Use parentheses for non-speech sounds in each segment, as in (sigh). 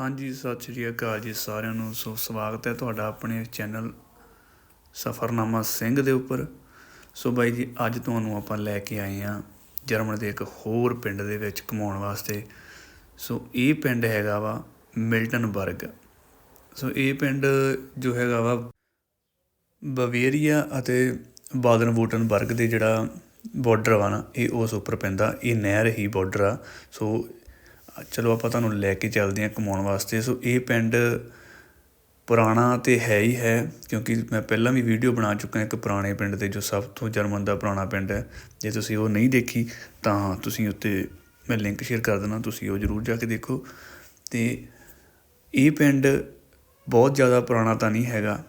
ਹਾਂਜੀ, ਸਤਿ ਸ਼੍ਰੀ ਅਕਾਲ ਜੀ ਸਾਰਿਆਂ ਨੂੰ। ਸੋ ਸਵਾਗਤ ਹੈ ਤੁਹਾਡਾ ਆਪਣੇ ਚੈਨਲ ਸਫਰਨਾਮਾ ਸਿੰਘ ਦੇ ਉੱਪਰ। ਸੋ ਬਾਈ ਜੀ, ਅੱਜ ਤੁਹਾਨੂੰ ਆਪਾਂ ਲੈ ਕੇ ਆਏ ਹਾਂ ਜਰਮਨ ਦੇ ਇੱਕ ਹੋਰ ਪਿੰਡ ਦੇ ਵਿੱਚ ਘੁਮਾਉਣ ਵਾਸਤੇ। ਸੋ ਇਹ ਪਿੰਡ ਹੈਗਾ ਵਾ ਮਿਲਟਨਬਰਗ। ਸੋ ਇਹ ਪਿੰਡ ਜੋ ਹੈਗਾ ਵਾ ਬਵੇਰੀਆ ਅਤੇ ਬਾਦਨ-ਵੂਟਨਬਰਗ ਦੇ ਜਿਹੜਾ ਬਾਰਡਰ ਵਾ ਨਾ, ਇਹ ਉਸ ਉੱਪਰ ਪੈਂਦਾ। ਇਹ ਨਹਿਰ ਹੀ ਬਾਰਡਰ ਆ। ਸੋ ਚਲੋ ਆਪਾਂ ਤੁਹਾਨੂੰ ਲੈ ਕੇ ਚੱਲਦੇ ਹਾਂ ਘੁਮਾਉਣ ਵਾਸਤੇ। ਸੋ ਇਹ ਪਿੰਡ ਪੁਰਾਣਾ ਤੇ ਹੈ ਹੀ ਹੈ, ਕਿਉਂਕਿ ਮੈਂ ਪਹਿਲਾਂ ਵੀ ਵੀਡੀਓ ਬਣਾ ਚੁੱਕਾ ਇੱਕ ਪੁਰਾਣੇ ਪਿੰਡ ਤੇ ਜੋ ਸਭ ਤੋਂ ਜਰਮਨ ਦਾ ਪੁਰਾਣਾ ਪਿੰਡ ਹੈ। ਜੇ ਤੁਸੀਂ ਉਹ ਨਹੀਂ ਦੇਖੀ, ਤਾਂ ਤੁਸੀਂ ਉੱਤੇ ਮੈਂ ਲਿੰਕ ਸ਼ੇਅਰ ਕਰ ਦੇਣਾ ਤੁਸੀਂ ਉਹ ਜ਼ਰੂਰ ਜਾ ਕੇ ਦੇਖੋ। ਤੇ ਇਹ ਪਿੰਡ ਬਹੁਤ ਜ਼ਿਆਦਾ ਪੁਰਾਣਾ ਤਾਂ ਨਹੀਂ ਹੈਗਾ,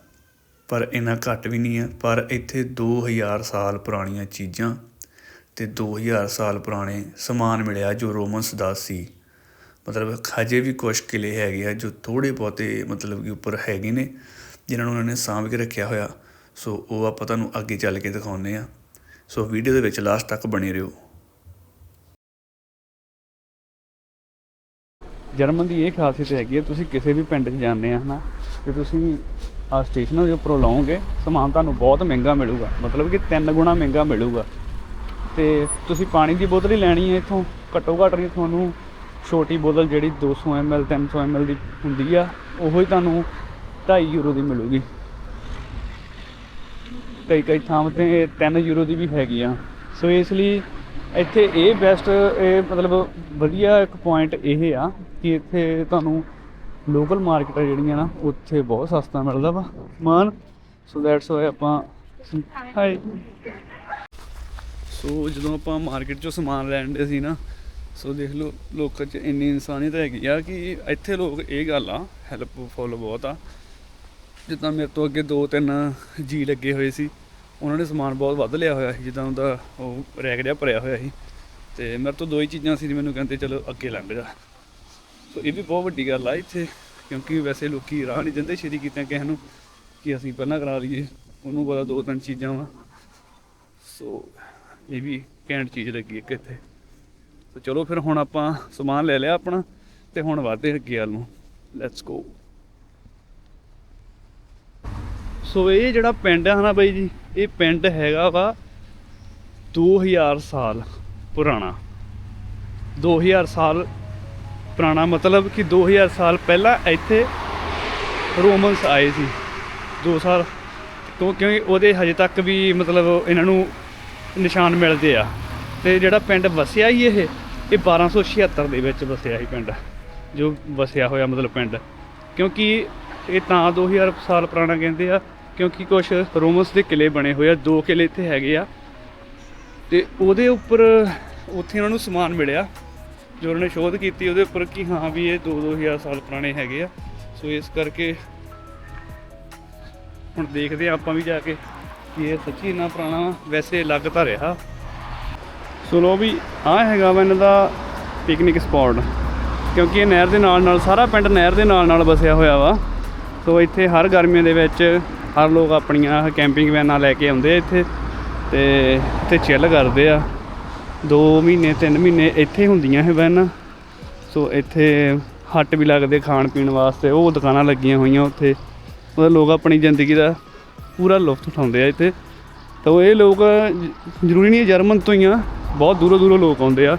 ਪਰ ਇੰਨਾ ਘੱਟ ਵੀ ਨਹੀਂ ਹੈ। ਪਰ ਇੱਥੇ 2000 ਸਾਲ ਪੁਰਾਣੀਆਂ ਚੀਜ਼ਾਂ ਤੇ 2000 ਸਾਲ ਪੁਰਾਣੇ ਸਮਾਨ ਮਿਲਿਆ, ਜੋ ਰੋਮਨਸ ਦਾ ਸੀ। ਮਤਲਬ ਹਜੇ ਵੀ ਕੁਛ ਕਿਲੇ ਹੈਗੇ ਆ ਜੋ ਥੋੜੇ ਬਹੁਤੇ ਮਤਲਬ ਕਿ ਉੱਪਰ ਹੈਗੇ ਨੇ, ਜਿਨ੍ਹਾਂ ਨੂੰ ਉਹਨਾਂ ਨੇ ਸਾਂਭ ਕੇ ਰੱਖਿਆ ਹੋਇਆ। ਸੋ ਉਹ ਆਪਾਂ ਤੁਹਾਨੂੰ ਅੱਗੇ ਚੱਲ ਕੇ ਦਿਖਾਉਂਦੇ ਆ ਸੋ ਵੀਡੀਓ ਦੇ ਵਿੱਚ ਲਾਸਟ ਤੱਕ ਬਣੇ ਰਹੋ। ਜਰਮਨ ਦੀ ਇਹ ਖਾਸੀਅਤ ਹੈਗੀ ਹੈ ਤੁਸੀਂ ਕਿਸੇ ਵੀ ਪਿੰਡ 'ਚ ਜਾਂਦੇ ਆ ਹਨਾ, ਤੇ ਤੁਸੀਂ ਆ ਸਟੇਸ਼ਨਾਂ ਦੇ ਉੱਪਰੋਂ ਲਓਗੇ, ਸਮਾਨ ਤੁਹਾਨੂੰ ਬਹੁਤ ਮਹਿੰਗਾ ਮਿਲੂਗਾ। ਮਤਲਬ ਕਿ ਤਿੰਨ ਗੁਣਾ ਮਹਿੰਗਾ ਮਿਲੂਗਾ। ਤੇ ਤੁਸੀਂ ਪਾਣੀ ਦੀ ਬੋਤਲ ਹੀ ਲੈਣੀ ਹੈ ਇੱਥੋਂ, ਘੱਟੋ ਘੱਟ ਨਹੀਂ ਤੁਹਾਨੂੰ ਛੋਟੀ ਬੋਤਲ ਜਿਹੜੀ 200 ml 300 ml ਦੀ ਹੁੰਦੀ ਆ, ਉਹੋ ਹੀ ਤੁਹਾਨੂੰ 2.5 ਯੂਰੋ ਦੀ ਮਿਲੂਗੀ। ਕਈ ਕਈ ਥਾਂ ਤੇ 3 ਯੂਰੋ ਦੀ ਵੀ ਹੈਗੀ ਆ। ਸੋ ਇਸ ਲਈ ਇੱਥੇ ਇਹ ਬੈਸਟ ਇਹ ਮਤਲਬ ਵਧੀਆ ਇੱਕ ਪੁਆਇੰਟ ਇਹ ਆ ਕਿ ਇੱਥੇ ਤੁਹਾਨੂੰ ਲੋਕਲ ਮਾਰਕੀਟਾਂ ਜਿਹੜੀਆਂ ਨਾ, ਉੱਥੇ ਬਹੁਤ ਸਸਤਾ ਮਿਲਦਾ ਵਾ। ਮਾਨ ਸੋ ਦੈਟਸ ਵਾਈ ਆਪਾਂ ਹਾਈ ਸੋ ਜਦੋਂ ਆਪਾਂ ਮਾਰਕੀਟ ਚੋਂ ਸਮਾਨ ਲੈਣ ਦੇ ਸੀ ਨਾ ਸੋ ਦੇਖ ਲਓ, ਲੋਕਾਂ 'ਚ ਇੰਨੀ ਇਨਸਾਨੀਅਤ ਹੈਗੀ ਆ ਕਿ ਇੱਥੇ ਲੋਕ ਇਹ ਗੱਲ ਆ ਹੈਲਪਫੁਲ ਬਹੁਤ ਆ। ਜਿੱਦਾਂ ਮੇਰੇ ਤੋਂ ਅੱਗੇ ਦੋ ਤਿੰਨ ਜੀ ਲੱਗੇ ਹੋਏ ਸੀ, ਉਹਨਾਂ ਨੇ ਸਮਾਨ ਬਹੁਤ ਵੱਧ ਲਿਆ ਹੋਇਆ ਸੀ, ਜਿੱਦਾਂ ਉਹਦਾ ਉਹ ਰੈਕ ਜਿਹਾ ਭਰਿਆ ਹੋਇਆ ਸੀ। ਤੇ ਮੇਰੇ ਤੋਂ ਦੋ ਹੀ ਚੀਜ਼ਾਂ ਸੀ, ਮੈਨੂੰ ਕਹਿੰਦੇ ਚਲੋ ਅੱਗੇ ਲੰਘ ਜਾ। ਸੋ ਇਹ ਵੀ ਬਹੁਤ ਵੱਡੀ ਗੱਲ ਆ ਇੱਥੇ, ਕਿਉਂਕਿ ਵੈਸੇ ਲੋਕੀ ਰਾਹ ਨਹੀਂ ਦਿੰਦੇ ਸ਼ੇਰੀ ਕੀਤੇ ਕਿਸੇ ਨੂੰ, ਕਿ ਅਸੀਂ ਪਹਿਲਾਂ ਕਰਾ ਲਈਏ, ਉਹਨੂੰ ਪਤਾ ਦੋ ਤਿੰਨ ਚੀਜ਼ਾਂ ਵਾ। ਸੋ ਇਹ ਵੀ ਘੈਂਟ ਚੀਜ਼ ਲੱਗੀ ਇੱਕ ਇੱਥੇ। ਸੋ ਚਲੋ ਫਿਰ ਹੁਣ ਆਪਾਂ ਸਮਾਨ ਲੈ ਲਿਆ ਆਪਣਾ ਤੇ ਹੁਣ ਵਧਦੇ ਅੱਗੇ ਵੱਲ ਨੂੰ। ਲੈਟਸ ਗੋ ਸੋ ਇਹ ਜਿਹੜਾ ਪਿੰਡ ਹੈ ਨਾ ਬਾਈ ਜੀ, ਇਹ ਪਿੰਡ ਹੈਗਾ ਵਾ 2000 ਸਾਲ ਪੁਰਾਣਾ। 2000 ਸਾਲ ਪੁਰਾਣਾ ਮਤਲਬ ਕਿ 2000 ਸਾਲ ਪਹਿਲਾਂ ਇੱਥੇ ਰੋਮਨਸ ਆਏ ਸੀ। 2 ਸਾਲ ਕਿਉਂ ਕਿਉਂਕਿ ਉਹਦੇ ਹਜੇ ਤੱਕ ਵੀ ਮਤਲਬ ਇਹਨਾਂ ਨੂੰ ਨਿਸ਼ਾਨ ਮਿਲਦੇ ਆ। ਤੇ ਜਿਹੜਾ ਪਿੰਡ ਵਸਿਆ ਹੀ ਇਹ ਇਹ 1276 ਦੇ ਵਿੱਚ ਵਸਿਆ ਸੀ ਪਿੰਡ, ਜੋ ਵਸਿਆ ਹੋਇਆ ਮਤਲਬ ਪਿੰਡ। ਕਿਉਂਕਿ ਇਹ ਤਾਂ 2000 ਸਾਲ ਪੁਰਾਣਾ ਕਹਿੰਦੇ ਆ, ਕਿਉਂਕਿ ਕੁਝ ਰੋਮਨਸ ਦੇ ਕਿਲੇ ਬਣੇ ਹੋਏ ਆ, ਦੋ ਕਿਲੇ ਇੱਥੇ ਹੈਗੇ ਆ। ਤੇ ਉਹਦੇ ਉੱਪਰ ਉੱਥੇ ਉਹਨਾਂ ਨੂੰ ਸਮਾਨ ਮਿਲਿਆ, ਜੋ ਉਹਨਾਂ ਨੇ ਸ਼ੋਧ ਕੀਤੀ ਉਹਦੇ ਉੱਪਰ ਕਿ ਹਾਂ ਵੀ ਇਹ 2-2000 ਸਾਲ ਪੁਰਾਣੇ ਹੈਗੇ ਆ। ਸੋ ਇਸ ਕਰਕੇ ਹੁਣ ਦੇਖਦੇ ਆ ਆਪਾਂ ਵੀ ਜਾ ਕੇ ਕਿ ਇਹ ਸੱਚੀ ਇੰਨਾ ਪੁਰਾਣਾ ਵੈਸੇ ਲੱਗ ਤਾਂ ਰਿਹਾ। ਸੋ ਲੋ ਵੀ ਆ ਹੈਗਾ ਵਾ ਇਹਨਾਂ ਦਾ ਪਿਕਨਿਕ ਸਪੌਟ ਕਿਉਂਕਿ ਇਹ ਨਹਿਰ ਦੇ ਨਾਲ ਨਾਲ, ਸਾਰਾ ਪਿੰਡ ਨਹਿਰ ਦੇ ਨਾਲ ਨਾਲ ਵਸਿਆ ਹੋਇਆ ਵਾ। ਸੋ ਇੱਥੇ ਹਰ ਗਰਮੀਆਂ ਦੇ ਵਿੱਚ ਹਰ ਲੋਕ ਆਪਣੀਆਂ ਕੈਂਪਿੰਗ ਵੈਨਾਂ ਲੈ ਕੇ ਆਉਂਦੇ ਆ ਇੱਥੇ ਤੇ ਇੱਥੇ ਚਿੱਲ ਕਰਦੇ ਆ। 2 ਮਹੀਨੇ 3 ਮਹੀਨੇ ਇੱਥੇ ਹੁੰਦੀਆਂ ਇਹ ਵੈਨਾਂ। ਸੋ ਇੱਥੇ ਹੱਟ ਵੀ ਲੱਗਦੇ ਖਾਣ ਪੀਣ ਵਾਸਤੇ, ਉਹ ਦੁਕਾਨਾਂ ਲੱਗੀਆਂ ਹੋਈਆਂ ਉੱਥੇ। ਉਹ ਲੋਕ ਆਪਣੀ ਜ਼ਿੰਦਗੀ ਦਾ ਪੂਰਾ ਲੁਫਤ ਉਠਾਉਂਦੇ ਆ ਇੱਥੇ। ਤਾਂ ਇਹ ਲੋਕ ਜ਼ਰੂਰੀ ਨਹੀਂ ਜਰਮਨ ਤੋਂ ਹੀ ਆ। ਬਹੁਤ ਦੂਰੋਂ ਦੂਰੋਂ ਲੋਕ ਆਉਂਦੇ ਆ।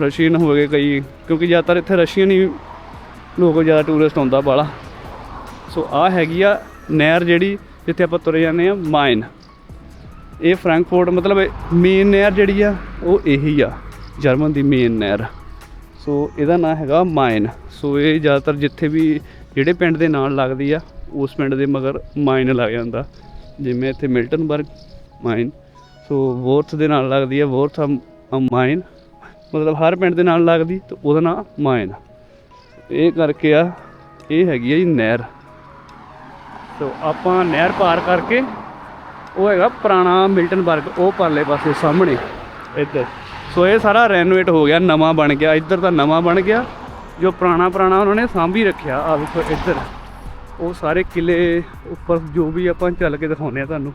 ਰਸ਼ੀਅਨ ਹੋ ਗਏ ਕਈ, ਕਿਉਂਕਿ ਜ਼ਿਆਦਾਤਰ ਇੱਥੇ ਰਸ਼ੀਅਨ ਹੀ ਲੋਕ ਜ਼ਿਆਦਾ ਟੂਰਿਸਟ ਆਉਂਦਾ ਬਾਲਾ ਸੋ ਆ ਹੈਗੀ ਆ ਨਹਿਰ ਜਿਹੜੀ ਜਿੱਥੇ ਆਪਾਂ ਤੁਰੇ ਜਾਂਦੇ ਆ ਮਾਈਨ ਇਹ ਫ੍ਰੈਂਕਫਰਟ ਮਤਲਬ ਮੇਨ ਨਹਿਰ ਜਿਹੜੀ ਆ, ਉਹ ਇਹੀ ਆ, ਜਰਮਨ ਦੀ ਮੇਨ ਨਹਿਰ। ਸੋ ਇਹਦਾ ਨਾਮ ਹੈਗਾ ਮਾਈਨ ਸੋ ਇਹ ਜ਼ਿਆਦਾਤਰ ਜਿੱਥੇ ਵੀ ਜਿਹੜੇ ਪਿੰਡ ਦੇ ਨਾਲ ਲੱਗਦੀ ਆ, ਉਸ ਪਿੰਡ ਦੇ ਮਗਰ ਮਾਈਨ ਲੱਗ ਜਾਂਦਾ। ਜਿਵੇਂ ਇੱਥੇ ਮਿਲਟਨਬਰਗ ਮਾਈਨ ਸੋ ਵੋਰਥ ਦੇ ਨਾਲ ਲੱਗਦੀ ਹੈ, ਵੋਰਥ ਮਾਈਨ ਮਤਲਬ ਹਰ ਪਿੰਡ ਦੇ ਨਾਲ ਲੱਗਦੀ, ਤੇ ਉਹਦਾ ਨਾਮ ਮਾਇਨ ਇਹ ਕਰਕੇ ਆ, ਇਹ ਹੈਗੀ ਆ ਜੀ ਨਹਿਰ। ਸੋ ਆਪਾਂ ਨਹਿਰ ਪਾਰ ਕਰਕੇ, ਉਹ ਹੈਗਾ ਪੁਰਾਣਾ ਮਿਲਟਨ ਮਿਲਟਨਬਰਗ ਉਹ ਪਰਲੇ ਪਾਸੇ ਸਾਹਮਣੇ, ਇੱਧਰ। ਸੋ ਇਹ ਸਾਰਾ ਰੈਨੋਵੇਟ ਹੋ ਗਿਆ, ਨਵਾਂ ਬਣ ਗਿਆ, ਇੱਧਰ ਤਾਂ ਨਵਾਂ ਬਣ ਗਿਆ। ਜੋ ਪੁਰਾਣਾ ਪੁਰਾਣਾ ਉਹਨਾਂ ਨੇ ਸਾਂਭੀ ਰੱਖਿਆ ਆ ਵੇਖੋ ਇੱਧਰ। ਉਹ ਸਾਰੇ ਕਿਲੇ ਉੱਪਰ ਜੋ ਵੀ ਆਪਾਂ ਚੱਲ ਕੇ ਦਿਖਾਉਂਦੇ ਆ ਤੁਹਾਨੂੰ।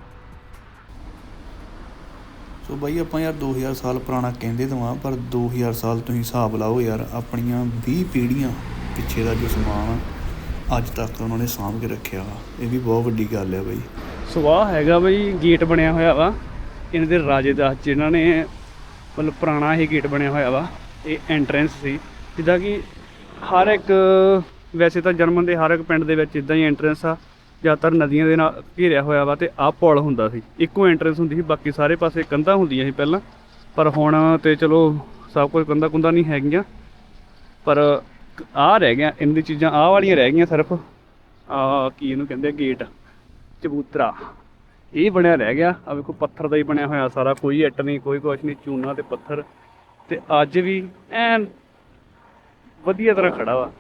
ਸੋ ਬਾਈ ਆਪਾਂ ਯਾਰ 2000 ਸਾਲ ਪੁਰਾਣਾ ਕਹਿੰਦੇ ਤਾਂ ਆ ਪਰ 2000 ਸਾਲ ਤੁਸੀਂ ਹਿਸਾਬ ਲਾਓ ਯਾਰ, ਆਪਣੀਆਂ 20 ਪੀੜ੍ਹੀਆਂ ਪਿੱਛੇ ਦਾ ਜੋ ਸਮਾਨ ਅੱਜ ਤੱਕ ਉਹਨਾਂ ਨੇ ਸਾਂਭ ਕੇ ਰੱਖਿਆ ਵਾ। ਇਹ ਵੀ ਬਹੁਤ ਵੱਡੀ ਗੱਲ ਹੈ ਬਾਈ। ਸੋ ਆਹ ਹੈਗਾ ਬਈ ਗੇਟ ਬਣਿਆ ਹੋਇਆ ਵਾ, ਇਹਨਾਂ ਦੇ ਰਾਜੇ ਦਾ ਜਿਨ੍ਹਾਂ ਨੇ ਮਤਲਬ ਪੁਰਾਣਾ ਇਹ ਗੇਟ ਬਣਿਆ ਹੋਇਆ ਵਾ, ਇਹ ਐਂਟਰੈਂਸ ਸੀ। ਜਿੱਦਾਂ ਕਿ ਹਰ ਇੱਕ, ਵੈਸੇ ਤਾਂ ਜਰਮਨ ਦੇ ਹਰ ਇੱਕ ਪਿੰਡ ਦੇ ਵਿੱਚ ਇਦਾਂ ਹੀ ਐਂਟਰੈਂਸ ਆ। ਜ਼ਿਆਦਾਤਰ ਨਦੀਆਂ ਦੇ ਨਾਲ ਘੇਰਿਆ ਹੋਇਆ ਵਾ ਤੇ ਆਹ ਪੁਲ ਹੁੰਦਾ ਸੀ। ਇੱਕੋ ਐਂਟਰੈਂਸ ਹੁੰਦੀ ਸੀ, ਬਾਕੀ ਸਾਰੇ ਪਾਸੇ ਕੰਧਾਂ ਹੁੰਦੀਆਂ ਸੀ ਪਹਿਲਾਂ। ਪਰ ਹੁਣ ਤੇ ਚਲੋ ਸਭ ਕੁਝ ਕੰਧਾਂ ਕੁੰਧਾਂ ਨਹੀਂ ਹੈਗੀਆਂ। ਪਰ ਆਹ ਰਹਿ ਗਿਆ ਇਹਨਾਂ ਚੀਜ਼ਾਂ ਆਹ ਵਾਲੀਆਂ ਰਹਿ ਗਈਆਂ ਸਿਰਫ। ਆ ਕੀ ਇਹਨੂੰ ਕਹਿੰਦੇ ਗੇਟ ਚਬੂਤਰਾ। ਇਹ ਬਣਿਆ ਰਹਿ ਗਿਆ। ਆ ਵੇਖੋ, ਪੱਥਰ ਦਾ ਹੀ ਬਣਿਆ ਹੋਇਆ ਸਾਰਾ। ਕੋਈ ਇੱਟ ਨਹੀਂ, ਕੋਈ ਕੁਛ ਨਹੀਂ, ਚੂਨਾ ਤੇ ਪੱਥਰ। ਤੇ ਅੱਜ ਵੀ ਐਨ ਵਧੀਆ ਤਰ੍ਹਾਂ ਖੜਾ ਵਾ।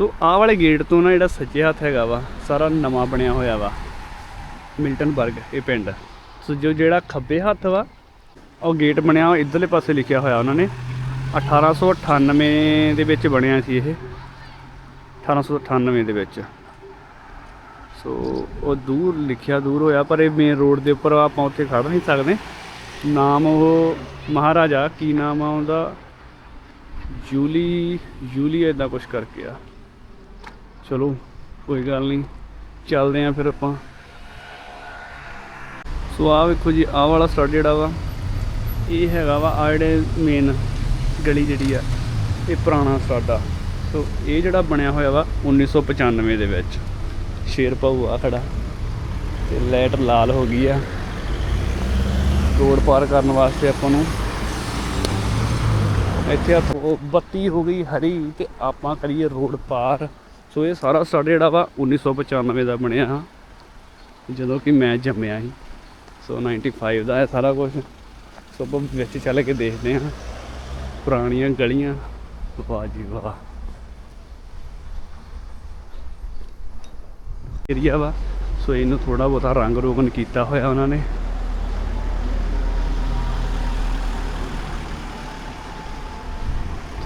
ਸੋ ਆਹ ਵਾਲੇ ਗੇਟ ਤੋਂ ਨਾ ਜਿਹੜਾ ਸੱਜੇ ਹੱਥ ਹੈਗਾ ਵਾ, ਸਾਰਾ ਨਵਾਂ ਬਣਿਆ ਹੋਇਆ ਵਾ। ਮਿਲਟਨਬਰਗ, ਇਹ ਪਿੰਡ। ਸੋ ਜੋ ਜਿਹੜਾ ਖੱਬੇ ਹੱਥ ਵਾ, ਉਹ ਗੇਟ ਬਣਿਆ ਹੋਇਆ, ਇਧਰਲੇ ਪਾਸੇ ਲਿਖਿਆ ਹੋਇਆ ਉਹਨਾਂ ਨੇ। 1898 ਦੇ ਵਿੱਚ ਬਣਿਆ ਸੀ ਇਹ। 1898 ਦੇ ਵਿੱਚ। ਸੋ ਉਹ ਦੂਰ ਲਿਖਿਆ ਦੂਰ ਹੋਇਆ, ਪਰ ਇਹ ਮੇਨ ਰੋਡ ਦੇ ਉੱਪਰ ਆਪਾਂ ਉੱਥੇ ਖੜ ਨਹੀਂ ਸਕਦੇ। ਨਾਮ ਉਹ ਮਹਾਰਾਜਾ, ਕੀ ਨਾਮ ਆ ਉਹਦਾ? ਜੂਲੀ ਜੂਲੀ ਇਦਾਂ ਕੁਝ ਕਰਕੇ ਆ। ਚਲੋ, ਕੋਈ ਗੱਲ ਨਹੀਂ। ਚੱਲਦੇ ਆ ਫਿਰ ਆਪਾਂ। ਸੋ ਆਹ ਵੇਖੋ ਜੀ, ਆਹ ਵਾਲਾ ਸਟੱਡ ਜਿਹੜਾ ਵਾ, ਇਹ ਹੈਗਾ ਵਾ ਆ ਜਿਹੜੇ ਮੇਨ ਗਲੀ ਜਿਹੜੀ ਆ, ਇਹ ਪੁਰਾਣਾ ਸਟੱਡ ਆ। ਸੋ ਇਹ ਜਿਹੜਾ ਬਣਿਆ ਹੋਇਆ ਵਾ 1995 ਦੇ ਵਿੱਚ। ਸ਼ੇਰ ਪਾਉ ਆ ਖੜਾ। ਤੇ ਲਾਈਟ ਲਾਲ ਹੋ ਗਈ ਆ। ਰੋਡ ਪਾਰ ਕਰਨ ਵਾਸਤੇ ਆਪਾਂ ਨੂੰ ਇੱਥੇ ਆ ਬੱਤੀ ਹੋ ਗਈ ਹਰੀ ਤੇ ਆਪਾਂ ਕਰੀਏ ਰੋਡ ਪਾਰ। ਸੋ ਇਹ ਸਾਰਾ ਸਟੱਡ ਜਿਹੜਾ ਵਾ 1995 ਦਾ ਬਣਿਆ। ਜਦੋਂ ਕਿ ਮੈਂ ਜੰਮਿਆ ਸੀ। ਸੋ 95 ਦਾ ਹੈ ਸਾਰਾ ਕੁਝ ਸੋ ਆਪਾਂ ਵਿੱਚ ਚੱਲ ਕੇ ਦੇਖਦੇ ਹਾਂ। ਪੁਰਾਣੀਆਂ ਗਲੀਆਂ। ਵਾਹ ਜੀ ਵਾਹ। ਏਰੀਆ ਵਾ। ਸੋ ਇਹਨੂੰ ਥੋੜਾ ਬਹੁਤਾ ਰੰਗ ਰੋਗਨ ਕੀਤਾ ਹੋਇਆ ਉਹਨਾਂ ਨੇ।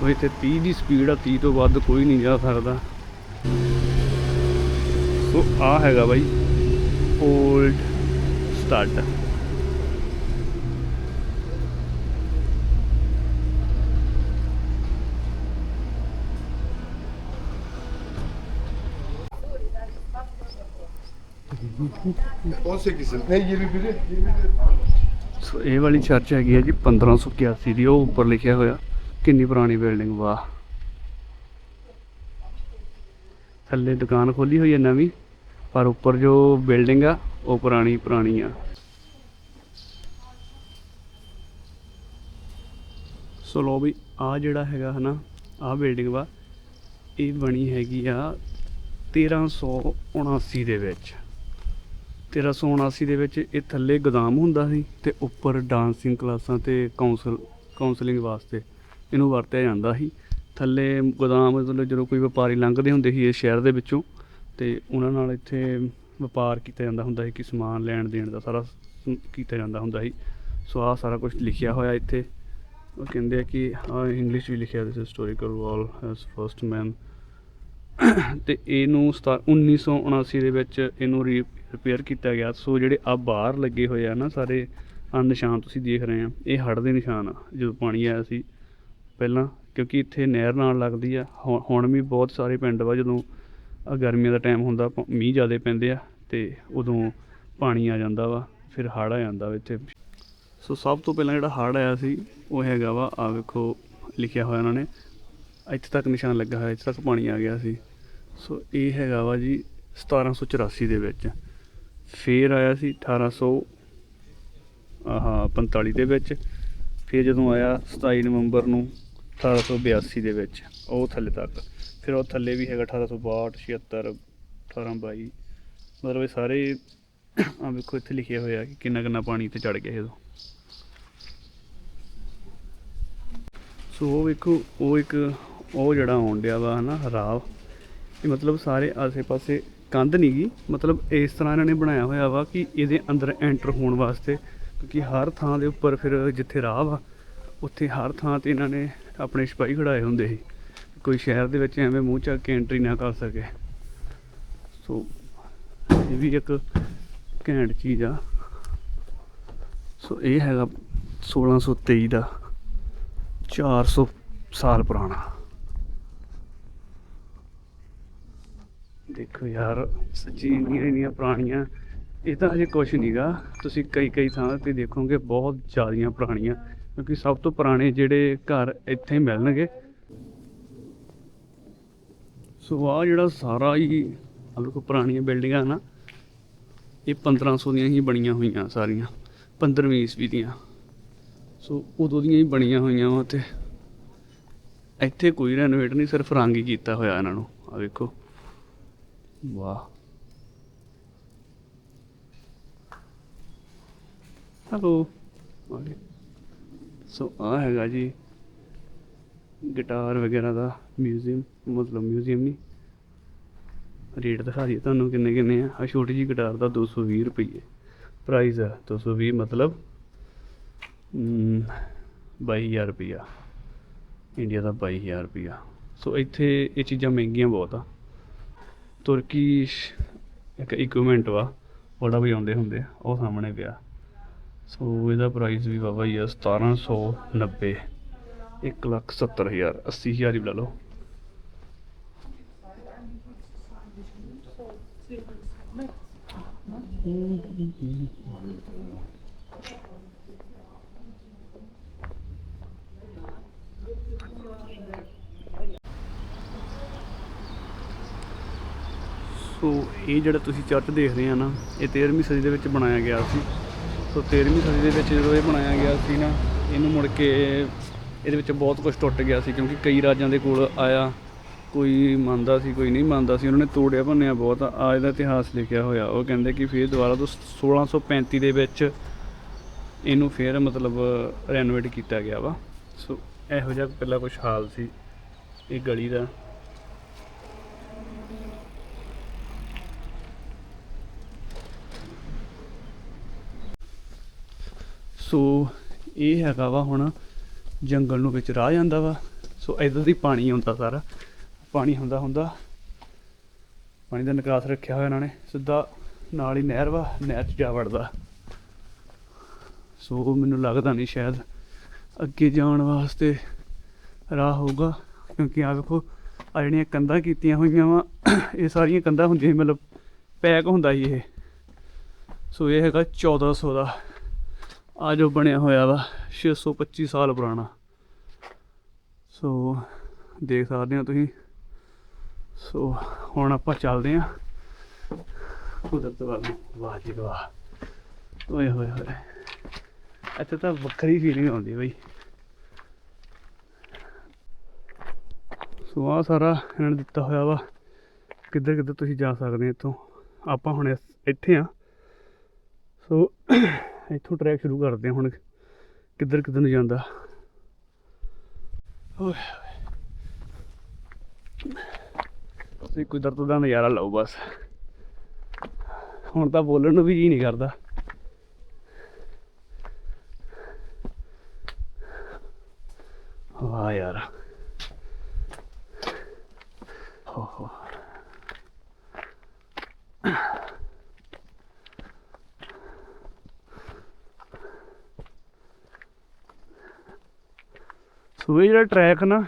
ਸੋ ਇੱਥੇ 30 ਦੀ ਸਪੀਡ ਆ 30 ਤੋਂ ਵੱਧ ਕੋਈ ਨਹੀਂ ਜਾ ਸਕਦਾ। ਸੋ ਆ ਹੈਗਾ ਬਾਈ old start Ne 21'i? So ਇਹ ਵਾਲੀ ਚਰਚ ਹੈਗੀ ਹੈ ਜੀ 1581 ਦੀ ਉਹ ਉੱਪਰ ਲਿਖਿਆ ਹੋਇਆ। ਕਿੰਨੀ ਪੁਰਾਣੀ ਬਿਲਡਿੰਗ ਵਾਹ। ਥੱਲੇ ਦੁਕਾਨ ਖੋਲੀ ਹੋਈ ਹੈ ਨਵੀਂ, ਪਰ ਉੱਪਰ ਜੋ ਬਿਲਡਿੰਗ ਆ, ਉਹ ਪੁਰਾਣੀ ਪੁਰਾਣੀ ਆ। ਸੋ ਲੋ ਵੀ ਆ ਜਿਹੜਾ ਹੈਗਾ ਹਨਾ ਆ ਬਿਲਡਿੰਗ ਵਾ, ਇਹ ਬਣੀ ਹੈਗੀ ਆ 1379 ਦੇ ਵਿੱਚ। 1379 ਦੇ ਵਿੱਚ ਇਹ ਥੱਲੇ ਗੋਦਾਮ ਹੁੰਦਾ ਸੀ ਤੇ ਉੱਪਰ ਡਾਂਸਿੰਗ ਕਲਾਸਾਂ ਤੇ ਕਾਉਂਸਲ ਕਾਉਂਸਲਿੰਗ ਵਾਸਤੇ ਇਹਨੂੰ ਵਰਤਿਆ ਜਾਂਦਾ ਸੀ। ਥੱਲੇ ਗੋਦਾਮ ਮਤਲਬ ਜਦੋਂ ਕੋਈ ਵਪਾਰੀ ਲੰਘਦੇ ਹੁੰਦੇ ਸੀ ਇਸ ਸ਼ਹਿਰ ਦੇ ਵਿੱਚੋਂ, ਤੇ ਉਹਨਾਂ ਨਾਲ ਇੱਥੇ ਵਪਾਰ ਕੀਤਾ ਜਾਂਦਾ ਹੁੰਦਾ ਸੀ ਕਿ ਸਮਾਨ ਲੈਣ ਦੇਣ ਦਾ ਸਾਰਾ ਕੀਤਾ ਜਾਂਦਾ ਹੁੰਦਾ ਸੀ। ਸੋ ਆਹ ਸਾਰਾ ਕੁਝ ਲਿਖਿਆ ਹੋਇਆ ਇੱਥੇ। ਉਹ ਕਹਿੰਦੇ ਆ ਕਿ ਆ ਇੰਗਲਿਸ਼ ਵੀ ਲਿਖਿਆ this historical wall as first man ਤੇ ਇਹਨੂੰ ਸਤਾ- 1979 ਦੇ ਵਿੱਚ ਇਹਨੂੰ ਰਿਪੇਅਰ ਕੀਤਾ ਗਿਆ। ਸੋ ਜਿਹੜੇ ਆ ਬਾਹਰ ਲੱਗੇ ਹੋਏ ਆ ਨਾ ਸਾਰੇ ਆ ਨਿਸ਼ਾਨ ਤੁਸੀਂ ਦੇਖ ਰਹੇ ਆ, ਇਹ ਹੜ੍ਹ ਦੇ ਨਿਸ਼ਾਨ ਆ, ਜਦੋਂ ਪਾਣੀ ਆਇਆ ਸੀ। ਪਹਿਲਾਂ ਕਿਉਂਕਿ ਇੱਥੇ ਨਹਿਰ ਨਾਲ ਲੱਗਦੀ ਆ। ਹੁਣ- ਹੁਣ ਵੀ ਬਹੁਤ ਸਾਰੇ ਪਿੰਡ ਵਾ ਜਦੋਂ ਗਰਮੀਆਂ ਦਾ ਟਾਈਮ ਹੁੰਦਾ ਮੀਂਹ ਜ਼ਿਆਦਾ ਪੈਂਦੇ ਆ ਤੇ ਉਦੋਂ ਪਾਣੀ ਆ ਜਾਂਦਾ ਵਾ, ਫਿਰ ਹੜ੍ਹ ਆ ਜਾਂਦਾ ਵਾ ਇੱਥੇ। ਸੋ ਸਭ ਤੋਂ ਪਹਿਲਾਂ ਜਿਹੜਾ ਹੜ੍ਹ ਆਇਆ ਸੀ, ਉਹ ਹੈਗਾ ਵਾ ਆ ਵੇਖੋ, ਲਿਖਿਆ ਹੋਇਆ ਉਹਨਾਂ ਨੇ, ਇੱਥੇ ਤੱਕ ਨਿਸ਼ਾਨ ਲੱਗਾ ਹੋਇਆ, ਇੱਥੇ ਤੱਕ ਪਾਣੀ ਆ ਗਿਆ ਸੀ। ਸੋ ਇਹ ਹੈਗਾ ਵਾ ਜੀ 1784 ਦੇ ਵਿੱਚ। ਫੇਰ ਆਇਆ ਸੀ 1800 ਆਹਾ 45 ਦੇ ਵਿੱਚ। ਫਿਰ ਜਦੋਂ ਆਇਆ 27 ਨਵੰਬਰ ਨੂੰ 1882 ਦੇ ਵਿੱਚ, ਉਹ ਥੱਲੇ ਤੱਕ। ਫਿਰ ਉਹ ਥੱਲੇ ਵੀ ਹੈਗਾ 1862 76 1822 ਮਤਲਬ ਇਹ ਸਾਰੇ ਆ ਵੇਖੋ, ਇੱਥੇ ਲਿਖਿਆ ਹੋਇਆ ਕਿ ਕਿੰਨਾ ਕਿੰਨਾ ਪਾਣੀ ਤੇ ਚੜ ਗਿਆ ਉਦੋਂ ਸੋ ਉਹ ਵੇਖੋ, ਉਹ ਇੱਕ, ਉਹ ਜਿਹੜਾ ਆਉਣ ਡਿਆ ਵਾ ਹਨਾ, ਰਾਵ, ਇਹ ਮਤਲਬ ਸਾਰੇ ਆਸੇ-ਪਾਸੇ ਕੰਧ ਨਹੀਂ ਗੀ। ਮਤਲਬ ਇਸ ਤਰ੍ਹਾਂ ਇਹਨਾਂ ਨੇ ਬਣਾਇਆ ਹੋਇਆ ਵਾ ਕਿ ਇਹਦੇ ਅੰਦਰ ਐਂਟਰ ਹੋਣ ਵਾਸਤੇ, ਕਿਉਂਕਿ ਹਰ ਥਾਂ ਦੇ ਉੱਪਰ ਫਿਰ ਜਿੱਥੇ ਰਾਹ ਵਾ ਉੱਥੇ ਹਰ ਥਾਂ ਤੇ ਇਹਨਾਂ ਨੇ ਆਪਣੇ ਸਿਪਾਹੀ ਖੜਾਏ ਹੁੰਦੇ ਸੀ। ਕੋਈ ਸ਼ਹਿਰ ਦੇ ਵਿੱਚ ਐਵੇਂ ਮੂੰਹ ਚੱਕ ਕੇ ਐਂਟਰੀ ਨਾ ਕਰ ਸਕੇ। ਸੋ ਇਹ ਵੀ ਇੱਕ ਘੈਂਟ ਚੀਜ਼ ਆ। ਸੋ ਇਹ ਹੈਗਾ 1623 ਦਾ 400 ਸਾਲ ਪੁਰਾਣਾ। ਦੇਖੋ ਯਾਰ, ਸੱਚੀ ਇੰਨੀਆਂ ਇੰਨੀਆਂ ਪੁਰਾਣੀਆਂ, ਇਹ ਤਾਂ ਹਜੇ ਕੁਝ ਨਹੀਂਗਾ ਤੁਸੀਂ ਕਈ ਕਈ ਥਾਂ ਤੇ ਦੇਖੋਗੇ, ਬਹੁਤ ਜ਼ਿਆਦੀਆਂ ਪੁਰਾਣੀਆਂ। ਕਿਉਂਕਿ ਸਭ ਤੋਂ ਪੁਰਾਣੇ ਜਿਹੜੇ ਘਰ ਇੱਥੇ ਹੀ ਮਿਲਣਗੇ। ਸੋ ਆ ਜਿਹੜਾ ਸਾਰਾ ਹੀ ਆਹ ਪੁਰਾਣੀਆਂ ਬਿਲਡਿੰਗਾਂ ਨਾ, ਇਹ 1500 ਦੀਆਂ ਹੀ ਬਣੀਆਂ ਹੋਈਆਂ ਸਾਰੀਆਂ 15ਵੀਂ ਈਸਵੀ ਦੀਆਂ। ਸੋ ਉਦੋਂ ਦੀਆਂ ਹੀ ਬਣੀਆਂ ਹੋਈਆਂ ਵਾ ਤੇ ਇੱਥੇ ਕੋਈ ਰੈਨੋਵੇਟ ਨਹੀਂ, ਸਿਰਫ ਰੰਗ ਹੀ ਕੀਤਾ ਹੋਇਆ ਇਹਨਾਂ ਨੂੰ। ਆ ਵੇਖੋ। ਵਾਹ। ਹੈਲੋ ਸੋ ਆ ਹੈਗਾ ਜੀ ਗਿਟਾਰ ਵਗੈਰਾ ਦਾ ਮਿਊਜ਼ੀਅਮ ਮਤਲਬ ਮਿਊਜ਼ੀਅਮ ਨਹੀਂ। ਰੇਟ ਦਿਖਾ ਦਈਏ ਤੁਹਾਨੂੰ ਕਿੰਨੇ ਕਿੰਨੇ ਆ। ਆ ਛੋਟੀ ਜੀ ਗਿਟਾਰ ਦਾ 220 ਰੁਪਏ ਪ੍ਰਾਈਸ ਹੈ 220 ਮਤਲਬ ਹਮ, 22000 ਰੁਪਇਆ ਇੰਡੀਆ ਦਾ 22000 ਰੁਪਇਆ ਸੋ ਇੱਥੇ ਇਹ ਚੀਜ਼ਾਂ ਮਹਿੰਗੀਆਂ ਬਹੁਤ ਆ। ਤੁਰਕੀ ਇੱਕ ਇਕਵਿਪਮੈਂਟ ਵਾ ਬੜਾ ਵੀ ਆਉਂਦੇ ਹੁੰਦੇ ਆ, ਉਹ ਸਾਹਮਣੇ ਪਿਆ। ਸੋ ਇਹਦਾ ਪ੍ਰਾਈਸ ਵੀ ਬਾਬਾ ਹੀ ਆ 1790 ਇੱਕ ਲੱਖ ਸੱਤਰ ਹਜ਼ਾਰ, ਅੱਸੀ ਹਜ਼ਾਰ ਹੀ ਲਾ ਲਓ। ਸੋ ਇਹ ਜਿਹੜਾ ਤੁਸੀਂ ਚਰਚ ਦੇਖ ਰਹੇ ਆ ਨਾ, ਇਹ 13ਵੀਂ ਸਦੀ ਦੇ ਵਿੱਚ ਬਣਾਇਆ ਗਿਆ ਸੀ। ਸੋ 13ਵੀਂ ਸਦੀ ਦੇ ਵਿੱਚ ਜਦੋਂ ਇਹ ਬਣਾਇਆ ਗਿਆ ਸੀ ਨਾ, ਇਹਨੂੰ ਮੁੜ ਕੇ ਇਹਦੇ ਵਿੱਚ ਬਹੁਤ ਕੁਝ ਟੁੱਟ ਗਿਆ ਸੀ ਕਿਉਂਕਿ ਕਈ ਰਾਜਾਂ ਦੇ ਕੋਲ ਆਇਆ, ਕੋਈ ਮੰਨਦਾ ਸੀ, ਕੋਈ ਨਹੀਂ ਮੰਨਦਾ ਸੀ, ਉਹਨਾਂ ਨੇ ਤੋੜਿਆ, ਭੰਨਿਆ ਬਹੁਤ ਆ ਇਹਦਾ ਇਤਿਹਾਸ ਲਿਖਿਆ ਹੋਇਆ। ਉਹ ਕਹਿੰਦੇ ਕਿ ਫਿਰ ਦੁਬਾਰਾ ਤੋਂ 1635 ਦੇ ਵਿੱਚ ਇਹਨੂੰ ਫਿਰ ਮਤਲਬ ਰੈਨੋਵੇਟ ਕੀਤਾ ਗਿਆ ਵਾ। ਸੋ ਇਹੋ ਜਿਹਾ ਪਹਿਲਾਂ ਕੁਝ ਹਾਲ ਸੀ, ਇਹ ਗਲੀ ਦਾ। ਸੋ ਇਹ ਹੈਗਾ ਵਾ ਹੁਣ ਜੰਗਲ ਨੂੰ ਵਿੱਚ ਰਾਹ ਜਾਂਦਾ ਵਾ। ਸੋ ਇਧਰ ਦੀ ਪਾਣੀ ਆਉਂਦਾ ਸਾਰਾ। ਪਾਣੀ ਹੁੰਦਾ ਹੁੰਦਾ ਪਾਣੀ ਦਾ ਨਿਕਾਸ ਰੱਖਿਆ ਹੋਇਆ ਇਹਨਾਂ ਨੇ। ਸਿੱਧਾ ਨਾਲ ਹੀ ਨਹਿਰ ਵਾ, ਨਹਿਰ 'ਚ ਜਾ ਵੜਦਾ। ਸੋ ਮੈਨੂੰ ਲੱਗਦਾ ਨਹੀਂ ਸ਼ਾਇਦ ਅੱਗੇ ਜਾਣ ਵਾਸਤੇ ਰਾਹ ਹੋਊਗਾ। ਕਿਉਂਕਿ ਆ ਵੇਖੋ ਆ ਜਿਹੜੀਆਂ ਕੰਧਾਂ ਕੀਤੀਆਂ ਹੋਈਆਂ ਵਾ, ਇਹ ਸਾਰੀਆਂ ਕੰਧਾਂ ਹੁੰਦੀਆਂ ਮਤਲਬ ਪੈਕ ਹੁੰਦਾ ਸੀ ਇਹ। ਸੋ ਇਹ ਹੈਗਾ 1400 ਦਾ। ਆ ਜੋ ਬਣਿਆ ਹੋਇਆ ਵਾ 625 ਸਾਲ ਪੁਰਾਣਾ। ਸੋ, ਦੇਖ ਸਕਦੇ ਹੋ ਤੁਸੀਂ। ਸੋ, ਹੁਣ ਆਪਾਂ ਚੱਲਦੇ ਆਂ ਕੁਦਰਤ ਵੱਲ ਵਾਹ ਜੀ ਵਾਹ। ਓਏ ਹੋਏ ਹੋਏ। ਇੱਥੇ ਤਾਂ ਵੱਖਰੀ ਫੀਲਿੰਗ ਆਉਂਦੀ ਬਈ। ਸੋ ਆ ਸਾਰਾ ਇਹਨਾਂ ਨੇ ਦਿੱਤਾ ਹੋਇਆ ਵਾ। ਕਿੱਧਰ ਕਿੱਧਰ ਤੁਸੀਂ ਜਾ ਸਕਦੇ ਇੱਥੋਂ? ਆਪਾਂ ਹੁਣ ਇੱਥੇ ਆ ਸੋ ਇੱਥੋਂ ਟਰੈਕ ਸ਼ੁਰੂ ਕਰਦੇ ਹੁਣ, ਕਿੱਧਰ ਕਿੱਧਰ ਨੂੰ ਜਾਂਦਾ। ਓਏ ਤੁਸੀਂ ਕੁਦਰਤ ਦਾ ਨਜ਼ਾਰਾ ਲਓ ਬਸ। ਹੁਣ ਤਾਂ ਬੋਲਣ ਨੂੰ ਵੀ ਜੀ ਨਹੀਂ ਕਰਦਾ। ਵਾਹ ਯਾਰ। ਹੋ ਹੋ। ਸੋ ਇਹ ਜਿਹੜਾ ਟਰੈਕ ਨਾ,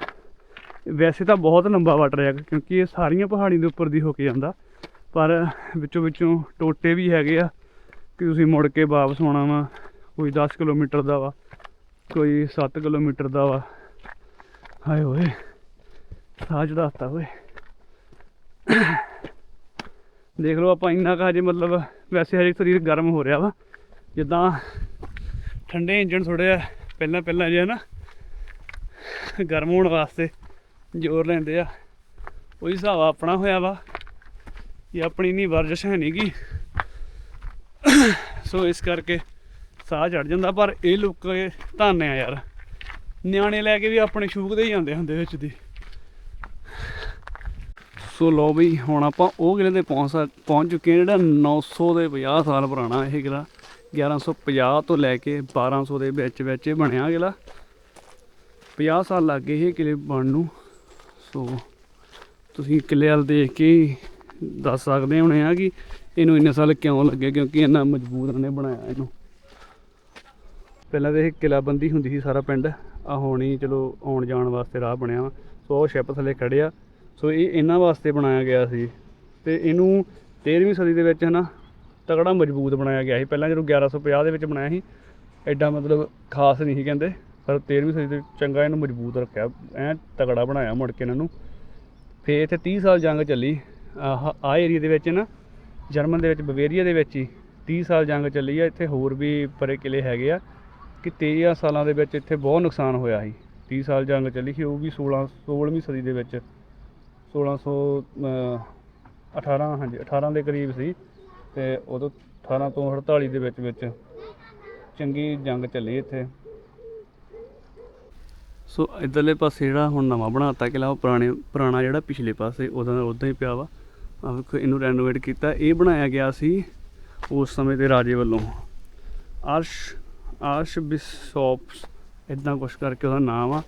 ਵੈਸੇ ਤਾਂ ਬਹੁਤ ਲੰਬਾ ਵਾ ਟਰੈਕ ਕਿਉਂਕਿ ਇਹ ਸਾਰੀਆਂ ਪਹਾੜੀ ਦੇ ਉੱਪਰ ਦੀ ਹੋ ਕੇ ਜਾਂਦਾ। ਪਰ ਵਿੱਚੋਂ ਵਿੱਚੋਂ ਟੋਟੇ ਵੀ ਹੈਗੇ ਆ, ਕਿ ਤੁਸੀਂ ਮੁੜ ਕੇ ਵਾਪਸ ਆਉਣਾ ਵਾ, ਕੋਈ 10 ਕਿਲੋਮੀਟਰ ਦਾ ਵਾ, ਕੋਈ 7 ਕਿਲੋਮੀਟਰ ਦਾ ਵਾ। ਹਾਏ ਓਏ, ਸਾਹ ਚੜਾਤਾ ਓਏ। ਦੇਖ ਲਓ ਆਪਾਂ ਇੰਨਾ ਕਾ ਹਜੇ ਮਤਲਬ ਵੈਸੇ ਹਜੇ ਸਰੀਰ ਗਰਮ ਹੋ ਰਿਹਾ ਵਾ, ਜਿੱਦਾਂ ਠੰਡੇ ਇੰਜਣ ਥੋੜੇ ਪਹਿਲਾਂ ਪਹਿਲਾਂ ਜੇ ਹੈ ਨਾ ਗਰਮ ਹੋਣ ਵਾਸਤੇ ਜ਼ੋਰ ਲੈਂਦੇ ਆ। ਉਹੀ ਹਿਸਾਬ ਆਪਣਾ ਹੋਇਆ ਵਾ ਇਹ ਆਪਣੀ ਨਹੀਂ ਵਰਜਿਸ਼ ਹੈ ਨਹੀਂਗੀ ਸੋ ਇਸ ਕਰਕੇ ਸਾਹ ਚੜ ਜਾਂਦਾ, ਪਰ ਇਹ ਲੋਕ ਧੰਨ ਆ ਯਾਰ। ਨਿਆਣੇ ਲੈ ਕੇ ਵੀ ਆਪਣੇ ਸ਼ੂਕ ਦੇ ਹੀ ਜਾਂਦੇ ਹੁੰਦੇ ਵਿੱਚ ਦੀ। ਸੋ ਲੋ ਬਈ, ਹੁਣ ਆਪਾਂ ਉਹ ਕਿਲੇ ਤੇ ਪਹੁੰਚ ਸਕ- ਪਹੁੰਚ ਚੁੱਕੇ ਹਾਂ, ਜਿਹੜਾ 900 ਦੇ 50 ਸਾਲ ਪੁਰਾਣਾ ਇਹ ਕਿਲਾ 1150 ਤੋਂ ਲੈ ਕੇ 1200 ਦੇ ਵਿੱਚ ਵਿੱਚ ਬਣਿਆ ਕਿਲਾ 50 ਸਾਲ ਲੱਗ ਗਏ ਇਹ ਕਿਲੇ ਬਣਨ ਨੂੰ। ਸੋ ਤੁਸੀਂ ਕਿਲੇ ਵੱਲ ਦੇਖ ਕੇ ਦੱਸ ਸਕਦੇ ਹੋਣੇ ਆ ਕਿ ਇਹਨੂੰ ਇੰਨੇ ਸਾਲ ਕਿਉਂ ਲੱਗੇ, ਕਿਉਂਕਿ ਇੰਨਾ ਮਜ਼ਬੂਤ ਨੇ ਬਣਾਇਆ ਇਹਨੂੰ। ਪਹਿਲਾਂ ਤਾਂ ਇਹ ਕਿਲਾਬੰਦੀ ਹੁੰਦੀ ਸੀ ਸਾਰਾ ਪਿੰਡ। ਆ ਹੁਣ ਹੀ ਚਲੋ ਆਉਣ ਜਾਣ ਵਾਸਤੇ ਰਾਹ ਬਣਿਆ ਵਾ। ਸੋ ਉਹ ਸ਼ਿਪ ਥੱਲੇ ਖੜੇ ਸੋ ਇਹ ਇਹਨਾਂ ਵਾਸਤੇ ਬਣਾਇਆ ਗਿਆ ਸੀ। ਤੇ ਇਹਨੂੰ 13ਵੀਂ ਸਦੀ ਦੇ ਵਿੱਚ ਹਨਾ ਤਗੜਾ ਮਜ਼ਬੂਤ ਬਣਾਇਆ ਗਿਆ ਸੀ। ਪਹਿਲਾਂ ਜਦੋਂ 1150 ਦੇ ਵਿੱਚ ਬਣਾਇਆ ਸੀ, ਐਡਾ ਮਤਲਬ ਖਾਸ ਨਹੀਂ ਸੀ ਕਹਿੰਦੇ। ਪਰ 13ਵੀਂ ਸਦੀ ਦੇ ਚੰਗਾ ਇਹਨੂੰ ਮਜ਼ਬੂਤ ਰੱਖਿਆ। ਐ ਤਗੜਾ ਬਣਾਇਆ ਮੁੜ ਕੇ ਇਹਨਾਂ ਨੂੰ। ਫੇਰ ਇੱਥੇ 30 ਸਾਲ ਜੰਗ ਚੱਲੀ। ਆਹ ਆ ਏਰੀਆ ਦੇ ਵਿੱਚ ਨਾ ਜਰਮਨ ਦੇ ਵਿੱਚ ਬਵੇਰੀਆ ਦੇ ਵਿੱਚ ਹੀ 30 ਸਾਲ ਜੰਗ ਚੱਲੀ ਆ। ਇੱਥੇ ਹੋਰ ਵੀ ਪਰੇ ਕਿਲੇ ਹੈਗੇ ਆ ਕਿ 13 ਸਾਲਾਂ ਦੇ ਵਿੱਚ ਇੱਥੇ ਬਹੁਤ ਨੁਕਸਾਨ ਹੋਇਆ ਸੀ। 30 ਸਾਲ ਜੰਗ ਚੱਲੀ ਸੀ ਉਹ ਵੀ 16 16ਵੀਂ ਸਦੀ ਦੇ ਵਿੱਚ। 1600 ਅਹ, 18 ਹਾਂਜੀ 18 ਦੇ ਕਰੀਬ ਸੀ ਤੇ ਉਦੋਂ 18 ਤੋਂ 48 ਦੇ ਵਿੱਚ ਵਿੱਚ ਚੰਗੀ ਜੰਗ ਚੱਲੀ ਇੱਥੇ। ਸੋ ਇਧਰਲੇ ਪਾਸੇ ਜਿਹੜਾ ਹੁਣ ਨਵਾਂ ਬਣਾਤਾ ਕਿਲਾ ਉਹ ਪੁਰਾਣੇ, ਪੁਰਾਣਾ ਜਿਹੜਾ ਪਿਛਲੇ ਪਾਸੇ ਉਹਦਾ ਦਾ ਉਦਾਂ ਹੀ ਪਿਆ ਵਾ। ਆਹ ਵੇਖੋ, ਇਹਨੂੰ ਰੈਨੋਵੇਟ ਕੀਤਾ। ਇਹ ਬਣਾਇਆ ਗਿਆ ਸੀ ਉਸ ਸਮੇਂ ਦੇ ਰਾਜੇ ਵੱਲੋਂ। ਅਰਸ਼ ਆਰਸ਼ ਬਿਸ਼ੋਪਸ ਇਦਾਂ ਕੁਛ ਕਰਕੇ ਉਹਦਾ ਨਾਮ ਆ।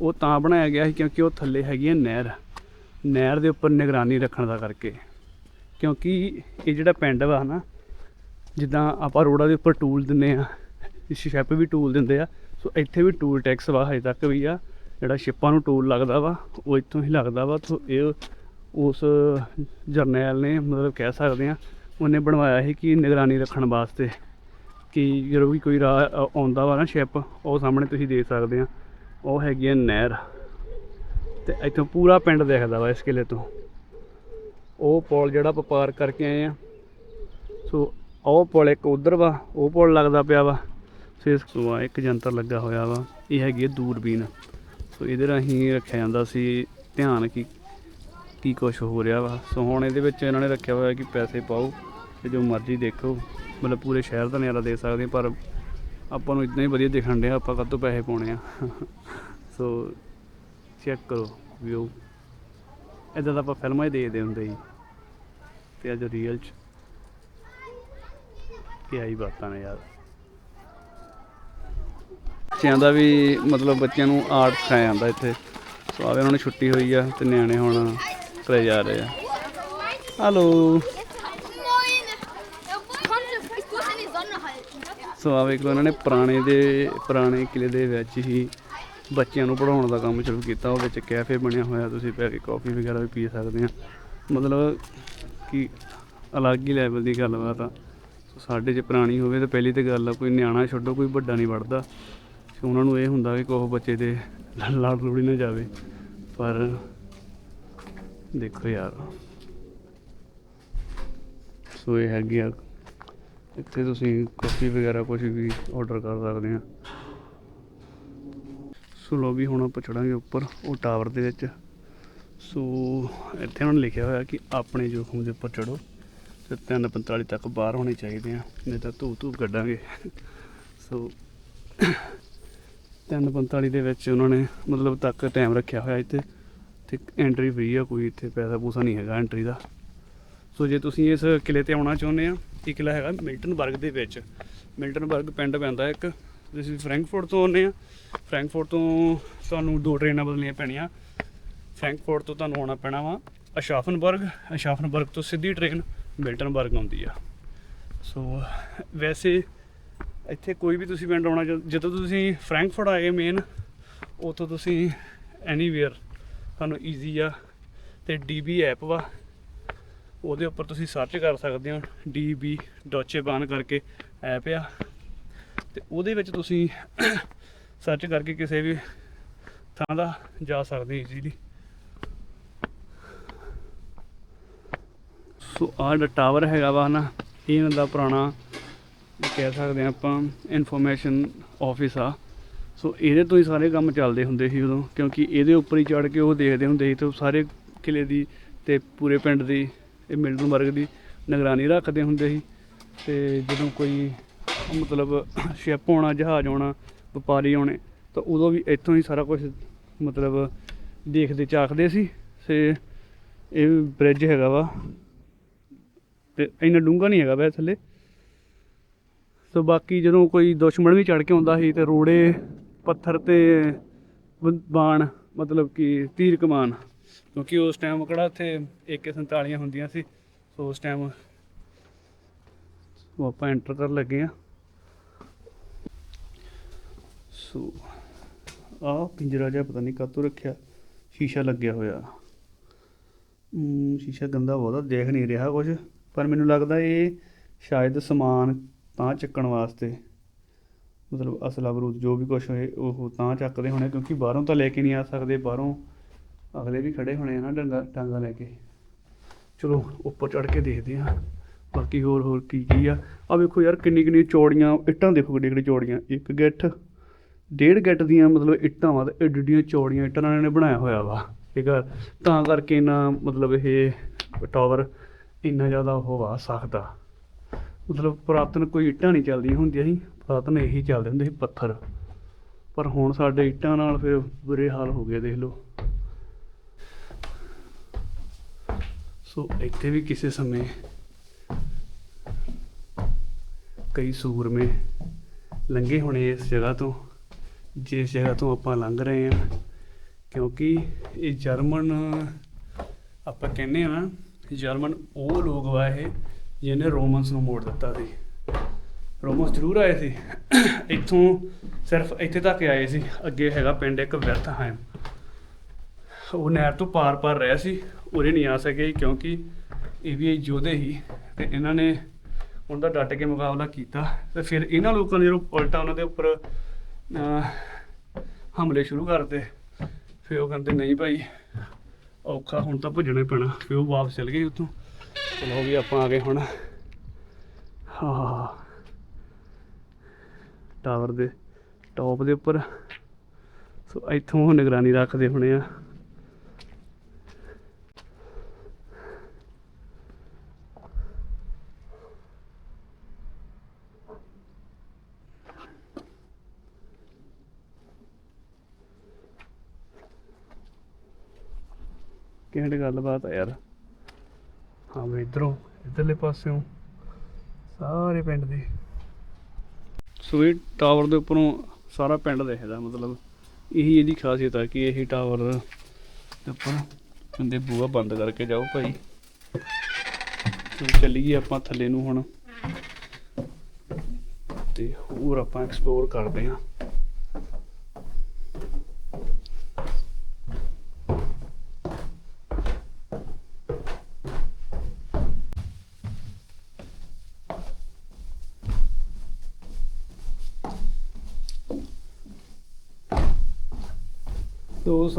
ਉਹ ਤਾਂ ਬਣਾਇਆ ਗਿਆ ਸੀ ਕਿਉਂਕਿ ਉਹ ਥੱਲੇ ਹੈਗੀ ਹੈ ਨਹਿਰ। ਨਹਿਰ ਦੇ ਉੱਪਰ ਨਿਗਰਾਨੀ ਰੱਖਣ ਦਾ ਕਰਕੇ। ਕਿਉਂਕਿ ਇਹ ਜਿਹੜਾ ਪਿੰਡ ਵਾ ਨਾ ਜਿੱਦਾਂ ਆਪਾਂ ਰੋਡਾਂ ਦੇ ਉੱਪਰ ਟੂਲ ਦਿੰਦੇ ਆ, ਸ਼ੈਪ ਵੀ ਟੂਲ ਦਿੰਦੇ ਆ ਸੋ ਇੱਥੇ ਵੀ ਟੂਲ ਟੈਕਸ ਵਾ ਹਜੇ ਤੱਕ ਵੀ ਆ। ਜਿਹੜਾ ਸ਼ਿਪਾਂ ਨੂੰ ਟੂਲ ਲੱਗਦਾ ਵਾ, ਉਹ ਇੱਥੋਂ ਹੀ ਲੱਗਦਾ ਵਾ। ਸੋ ਇਹ ਉਸ ਜਰਨੈਲ ਨੇ ਮਤਲਬ ਕਹਿ ਸਕਦੇ ਆ, ਉਹਨੇ ਬਣਵਾਇਆ ਸੀ ਕਿ ਨਿਗਰਾਨੀ ਰੱਖਣ ਵਾਸਤੇ। ਕਿ ਜਦੋਂ ਵੀ ਕੋਈ ਰਾਹ ਆਉਂਦਾ ਵਾ ਨਾ ਸ਼ਿਪ ਉਹ ਸਾਹਮਣੇ ਤੁਸੀਂ ਦੇਖ ਸਕਦੇ ਆ। ਉਹ ਹੈਗੀ ਆ ਨਹਿਰ। ਤੇ ਇੱਥੋਂ ਪੂਰਾ ਪਿੰਡ ਦਿਖਦਾ ਵਾ ਇਸ ਕਿਲੇ ਤੋਂ। ਉਹ ਪੁਲ ਜਿਹੜਾ ਆਪਾਂ ਪਾਰ ਕਰਕੇ ਆਏ ਆ। ਸੋ ਉਹ ਪੁਲ ਇੱਕ ਉਧਰ ਵਾ, ਉਹ ਪੁਲ ਲੱਗਦਾ ਪਿਆ ਵਾ। ਸੋ ਇਸ ਤੋਂ ਇੱਕ ਜੰਤਰ ਲੱਗਾ ਹੋਇਆ ਵਾ, ਇਹ ਹੈਗੀ ਹੈ ਦੂਰਬੀਨ। ਸੋ ਇਹਦੇ ਰਾਹੀਂ ਰੱਖਿਆ ਜਾਂਦਾ ਸੀ ਧਿਆਨ ਕੀ ਕੀ ਕੁਛ ਹੋ ਰਿਹਾ ਵਾ। ਸੋ ਹੁਣ ਇਹਦੇ ਵਿੱਚ ਇਹਨਾਂ ਨੇ ਰੱਖਿਆ ਹੋਇਆ ਕਿ ਪੈਸੇ ਪਾਓ ਤੇ ਜੋ ਮਰਜ਼ੀ ਦੇਖੋ। ਮਤਲਬ ਪੂਰੇ ਸ਼ਹਿਰ ਦਾ ਨਜ਼ਾਰਾ ਦੇ ਸਕਦੇ ਪਰ ਆਪਾਂ ਨੂੰ ਇਤਨਾ ਹੀ ਵਧੀਆ ਦਿਖਣ ਡਿਆ, ਆਪਾਂ ਕਦ ਤੋਂ ਪੈਸੇ ਪਾਉਣੇ ਆ। ਸੋ ਚੈੱਕ ਕਰੋ ਵਿਊ ਇਦਾਂ ਤਾਂ ਆਪਾਂ ਫਿਲਮਾਂ ਹੀ ਦੇਖਦੇ ਹੁੰਦੇ ਸੀ। ਤੇ ਅੱਜ ਰੀਅਲ ਚ ਕੀ ਆਈ ਬਾਤਾਂ ਨੇ ਯਾਰ। ਬੱਚਿਆਂ ਦਾ ਵੀ ਮਤਲਬ ਬੱਚਿਆਂ ਨੂੰ ਆਰਟ ਸਿਖਾਇਆ ਜਾਂਦਾ ਇੱਥੇ। ਸੋ ਆਵੇ ਉਹਨਾਂ ਨੂੰ ਛੁੱਟੀ ਹੋਈ ਆ ਤੇ ਨਿਆਣੇ ਹੁਣ ਘਰੇ ਜਾ ਰਹੇ ਆ। Hello Moin! Ich ਸੋ ਆ ਵੇਖ ਲਓ ਇਹਨਾਂ ਨੇ ਪੁਰਾਣੇ ਦੇ, ਪੁਰਾਣੇ ਕਿਲੇ ਦੇ ਵਿੱਚ ਹੀ ਬੱਚਿਆਂ ਨੂੰ ਪੜਾਉਣ ਦਾ ਕੰਮ ਸ਼ੁਰੂ ਕੀਤਾ। ਉਹ ਵਿੱਚ ਕੈਫੇ ਬਣਿਆ ਹੋਇਆ, ਤੁਸੀਂ ਬੈ ਕੇ ਕਾਫੀ ਵਗੈਰਾ ਵੀ ਪੀ ਸਕਦੇ ਆ। ਮਤਲਬ ਕਿ ਅਲੱਗ ਹੀ ਲੈਵਲ ਦੀ ਗੱਲਬਾਤ ਆ। ਸੋ ਸਾਡੇ 'ਚ ਪੁਰਾਣੀ ਹੋਵੇ ਤਾਂ ਪਹਿਲੀ ਤੇ ਗੱਲ ਆ, ਕੋਈ ਨਿਆਣਾ ਛੱਡੋ, ਕੋਈ ਵੱਡਾ ਨਹੀਂ ਵੜਦਾ ਸੋ ਉਹਨਾਂ ਨੂੰ ਇਹ ਹੁੰਦਾ ਕਿ ਕੋਹ ਬੱਚੇ ਦੇ ਲੜ ਲੁੜੀ ਨਾ ਜਾਵੇ। ਪਰ ਦੇਖੋ ਯਾਰ। ਸੋ ਇਹ ਹੈਗੀ ਆ, ਇੱਥੇ ਤੁਸੀਂ ਕਾਫੀ ਵਗੈਰਾ ਕੁਝ ਵੀ ਆਰਡਰ ਕਰ ਸਕਦੇ ਆ। ਸੋ ਲੋ ਹੁਣ ਆਪਾਂ ਚੜਾਂਗੇ ਉੱਪਰ, ਉਹ ਟਾਵਰ ਦੇ ਵਿੱਚ। ਸੋ ਇੱਥੇ ਉਹਨਾਂ ਨੇ ਲਿਖਿਆ ਹੋਇਆ ਕਿ ਆਪਣੇ ਜੋਖਮ ਦੇ ਉੱਪਰ ਚੜੋ ਤੇ 3:45 ਤੱਕ ਬਾਹਰ ਹੋਣੇ ਚਾਹੀਦੇ ਆ, ਨਹੀਂ ਤਾਂ ਧੂ ਧੂ ਕੱਢਾਂਗੇ। ਸੋ 3:45 ਦੇ ਵਿੱਚ ਉਹਨਾਂ ਨੇ ਮਤਲਬ ਤੱਕ ਟਾਈਮ ਰੱਖਿਆ ਹੋਇਆ ਇੱਥੇ। ਤੇ ਐਂਟਰੀ ਫ੍ਰੀ ਆ, ਕੋਈ ਇੱਥੇ ਪੈਸਾ ਪੂਸਾ ਨਹੀਂ ਹੈਗਾ ਐਂਟਰੀ ਦਾ। ਸੋ ਜੇ ਤੁਸੀਂ ਇਸ ਕਿਲੇ ਤੇ ਆਉਣਾ ਚਾਹੁੰਦੇ ਆ, ਇਹ ਕਿਲਾ ਹੈਗਾ ਮਿਲਟਨਬਰਗ ਦੇ ਵਿੱਚ। ਮਿਲਟਨਬਰਗ ਪਿੰਡ ਪੈਂਦਾ ਇੱਕ। ਤੁਸੀਂ ਫਰੈਂਕਫਰਟ ਤੋਂ ਆਉਂਦੇ ਆ। ਫਰੈਂਕਫਰਟ ਤੋਂ ਤੁਹਾਨੂੰ ਦੋ ਟ੍ਰੇਨਾਂ ਬਦਲਣੀਆਂ ਪੈਣੀਆਂ। ਫਰੈਂਕਫਰਟ ਤੋਂ ਤੁਹਾਨੂੰ ਆਉਣਾ ਪੈਣਾ ਵਾ ਅਸ਼ਾਫਨਬਰਗ ਅਸ਼ਾਫਨਬਰਗ ਤੋਂ ਸਿੱਧੀ ਟ੍ਰੇਨ ਮਿਲਟਨਬਰਗ ਆਉਂਦੀ ਆ। ਸੋ ਵੈਸੇ ਇੱਥੇ ਕੋਈ ਵੀ ਤੁਸੀਂ ਪਿੰਡ ਆਉਣਾ ਚਾਹ- ਜਦੋਂ ਤੁਸੀਂ ਫਰੈਂਕਫਰਟ ਆਏ ਮੇਨ ਉੱਥੋਂ ਤੁਸੀਂ ਐਨੀਵੇਅਰ ਤੁਹਾਨੂੰ ਈਜ਼ੀ ਆ ਤੇ ਡੀਬੀ ਐਪ ਵਾ, ਉਹਦੇ ਉੱਪਰ ਤੁਸੀਂ ਸਰਚ ਕਰ ਸਕਦੇ ਹੋ ਡੀਬੀ ਡੋਚੇ ਬਾਨ ਕਰਕੇ ਐਪ ਆ, ਤੇ ਉਹਦੇ ਵਿੱਚ ਤੁਸੀਂ (coughs) ਸਰਚ ਕਰਕੇ ਕਿਸੇ ਵੀ ਥਾਂ ਦਾ ਜਾ ਸਕਦੇ ਈਜ਼ੀਲੀ ਸੋ ਆਹ ਜਿਹੜਾ ਟਾਵਰ ਹੈਗਾ ਵਾ ਨਾ, ਇਹ ਇਹਨਾਂ ਦਾ ਪੁਰਾਣਾ ਕਹਿ ਸਕਦੇ ਹਾਂ ਆਪਾਂ ਇਨਫੋਰਮੇਸ਼ਨ ਆਫਿਸ ਆ। ਸੋ ਇਹਦੇ ਤੋਂ ਹੀ ਸਾਰੇ ਕੰਮ ਚੱਲਦੇ ਹੁੰਦੇ ਸੀ ਉਦੋਂ, ਕਿਉਂਕਿ ਇਹਦੇ ਉੱਪਰ ਹੀ ਚੜ ਕੇ ਉਹ ਦੇਖਦੇ ਹੁੰਦੇ ਸੀ ਤੇ ਸਾਰੇ ਕਿਲੇ ਦੀ ਤੇ ਪੂਰੇ ਪਿੰਡ ਦੀ, ਇਹ ਮਿਲਟਨਬਰਗ ਦੀ ਨਿਗਰਾਨੀ ਰੱਖਦੇ ਹੁੰਦੇ ਸੀ। ਤੇ ਜਦੋਂ ਕੋਈ ਮਤਲਬ ਸ਼ਿਪ ਆਉਣਾ, ਜਹਾਜ਼ ਆਉਣਾ, ਵਪਾਰੀ ਆਉਣੇ, ਤਾਂ ਉਦੋਂ ਵੀ ਇੱਥੋਂ ਹੀ ਸਾਰਾ ਕੁਝ ਮਤਲਬ ਦੇਖਦੇ ਚਾਖਦੇ ਸੀ ਤੇ ਇਹ ਬ੍ਰਿਜ ਹੈਗਾ ਵਾ। ਤੇ ਇੰਨਾ ਡੂੰਘਾ ਨਹੀਂ ਹੈਗਾ ਵੈਸੇ ਥੱਲੇ। ਸੋ ਬਾਕੀ ਜਦੋਂ ਕੋਈ ਦੁਸ਼ਮਣ ਵੀ ਚੜ ਕੇ ਆਉਂਦਾ ਸੀ ਤੇ ਰੋੜੇ, ਪੱਥਰ ਤੇ ਬਾਣ, ਮਤਲਬ ਕਿ ਤੀਰ ਕਮਾਨ, ਕਿਉਂਕਿ ਉਸ ਟਾਈਮ ਕਿਹੜਾ ਇੱਥੇ AK47 ਹੁੰਦੀਆਂ ਸੀ, ਸੋ ਉਸ ਟਾਈਮ ਉਹ ਆਪਾਂ ਐਂਟਰ ਕਰਨ ਲੱਗੇ ਆ ਸੋ ਆਹ ਪਿੰਜਰਾ ਜਿਹਾ ਪਤਾ ਨਹੀਂ ਕਾਤੋਂ ਰੱਖਿਆ, ਸ਼ੀਸ਼ਾ ਲੱਗਿਆ ਹੋਇਆ। ਸ਼ੀਸ਼ਾ ਗੰਦਾ ਬਹੁਤ ਦੇਖ ਨਹੀਂ ਰਿਹਾ ਕੁਝ ਪਰ ਮੈਨੂੰ ਲੱਗਦਾ ਇਹ ਸ਼ਾਇਦ ਸਮਾਨ ਤਾਂ ਚੱਕਣ ਵਾਸਤੇ। ਮਤਲਬ ਅਸਲਾ ਬਰੂਦ ਜੋ ਵੀ ਕੁਝ ਹੋਏ, ਉਹ ਤਾਂ ਚੱਕਦੇ ਹੋਣੇ, ਕਿਉਂਕਿ ਬਾਹਰੋਂ ਤਾਂ ਲੈ ਕੇ ਨਹੀਂ ਆ ਸਕਦੇ, ਬਾਹਰੋਂ ਅਗਲੇ ਵੀ ਖੜੇ ਹੋਣੇ ਆ ਨਾ ਡੰਗਾ ਟਾਂਗਾ ਲੈ ਕੇ। ਚਲੋ, ਉੱਪਰ ਚੜ ਕੇ ਦੇਖਦੇ ਆ ਬਾਕੀ ਹੋਰ ਹੋਰ ਕੀ ਕੀ ਆ? ਆ ਵੇਖੋ ਯਾਰ, ਕਿੰਨੀ ਕਿੰਨੀ ਚੌੜੀਆਂ ਇੱਟਾਂ ਦੇਖੋ ਕਿੱਡੀ ਕਿੱਡੀ ਚੌੜੀਆਂ। ਇੱਕ ਗਿੱਠ, ਡੇਢ ਗਿੱਟ ਦੀਆਂ ਮਤਲਬ ਇੱਟਾਂ ਵਾ ਤੇ ਏਡੀ ਏਡੀਆਂ ਚੌੜੀਆਂ ਇੱਟਾਂ ਨਾਲ ਇਹਨੇ ਬਣਾਇਆ ਹੋਇਆ ਵਾ। ਠੀਕ ਆ? ਤਾਂ ਕਰਕੇ ਇਹਨਾਂ ਮਤਲਬ ਇਹ ਟਾਵਰ ਇੰਨਾ ਜ਼ਿਆਦਾ ਉਹ ਵਾ ਸਕਦਾ ਮਤਲਬ ਪੁਰਾਤਨ ਕੋਈ ਇੱਟਾਂ ਨਹੀਂ ਚੱਲਦੀਆਂ ਹੁੰਦੀਆਂ ਸੀ, ਪੁਰਾਤਨ ਇਹੀ ਚੱਲਦੇ ਹੁੰਦੇ ਸੀ ਪੱਥਰ। ਪਰ ਹੁਣ ਸਾਡੇ ਇੱਟਾਂ ਨਾਲ ਫਿਰ ਬੁਰੇ ਹਾਲ ਹੋ ਗਏ, ਦੇਖ ਲਓ। ਸੋ ਇੱਥੇ ਵੀ ਕਿਸੇ ਸਮੇਂ ਕਈ ਸੂਰਮੇ ਲੰਘੇ ਹੋਣੇ ਇਸ ਜਗ੍ਹਾ ਤੋਂ, ਜਿਸ ਜਗ੍ਹਾ ਤੋਂ ਆਪਾਂ ਲੰਘ ਰਹੇ ਹਾਂ। ਕਿਉਂਕਿ ਇਹ ਜਰਮਨ, ਆਪਾਂ ਕਹਿੰਦੇ ਆ ਨਾ, ਜਰਮਨ ਉਹ ਲੋਕ ਵਾ ਇਹ ਜਿਹਨੇ ਰੋਮਨਸ ਨੂੰ ਮੋੜ ਦਿੱਤਾ ਸੀ। ਰੋਮਨਸ ਜ਼ਰੂਰ ਆਏ ਸੀ। ਇੱਥੋਂ ਸਿਰਫ ਇੱਥੇ ਤੱਕ ਆਏ ਸੀ। ਅੱਗੇ ਹੈਗਾ ਪਿੰਡ ਇੱਕ ਵੈਲਥਹਾਈਮ। ਉਹ ਨਹਿਰ ਤੋਂ ਪਾਰ ਪਾਰ ਰਿਹਾ ਸੀ। ਉਰੇ ਨਹੀਂ ਆ ਸਕੇ ਕਿਉਂਕਿ ਇਹ ਵੀ ਯੋਧੇ ਹੀ ਤੇ ਇਹਨਾਂ ਨੇ ਉਹਨਾਂ ਦਾ ਡਟ ਕੇ ਮੁਕਾਬਲਾ ਕੀਤਾ ਤੇ ਫਿਰ ਇਹਨਾਂ ਲੋਕਾਂ ਨੇ ਜਦੋਂ ਉਲਟਾ ਉਹਨਾਂ ਦੇ ਉੱਪਰ ਹਮਲੇ ਸ਼ੁਰੂ ਕਰਤੇ, ਫਿਰ ਉਹ ਕਹਿੰਦੇ, ਨਹੀਂ ਭਾਈ, ਔਖਾ ਹੁਣ ਤਾਂ ਭੱਜਣਾ ਪੈਣਾ। ਫਿਰ ਉਹ ਵਾਪਸ ਚਲ ਗਏ ਉੱਥੋਂ। ਚਲੋ ਵੀ ਆਪਾਂ ਆ ਗਏ ਹੁਣ। ਹਾਂ। ਟਾਵਰ ਦੇ ਟੌਪ ਦੇ ਉੱਪਰ। ਸੋ ਇੱਥੋਂ ਨਿਗਰਾਨੀ ਰੱਖਦੇ ਹੋਣੇ ਆ। ਕਿਹੜੀ ਗੱਲਬਾਤ ਆ ਯਾਰ? ਹਾਂ ਵੀ ਇਧਰੋਂ, ਇਧਰਲੇ ਪਾਸਿਓਂ, ਸਾਰੇ ਪਿੰਡ ਦੇ। ਸੋ ਇਹ ਟਾਵਰ ਦੇ ਉੱਪਰੋਂ ਸਾਰਾ ਪਿੰਡ ਦਿਖਦਾ, ਮਤਲਬ ਇਹੀ ਇਹਦੀ ਖਾਸੀਅਤ ਆ ਕਿ ਇਹੀ ਟਾਵਰ ਦੇ ਉੱਪਰ ਕਹਿੰਦੇ ਬੂਹਾ ਬੰਦ ਕਰਕੇ ਜਾਓ ਭਾਈ। ਸੋ ਚੱਲੀਏ ਆਪਾਂ ਥੱਲੇ ਨੂੰ ਹੁਣ। ਤੇ ਹੋਰ ਆਪਾਂ ਐਕਸਪਲੋਰ ਕਰਦੇ ਹਾਂ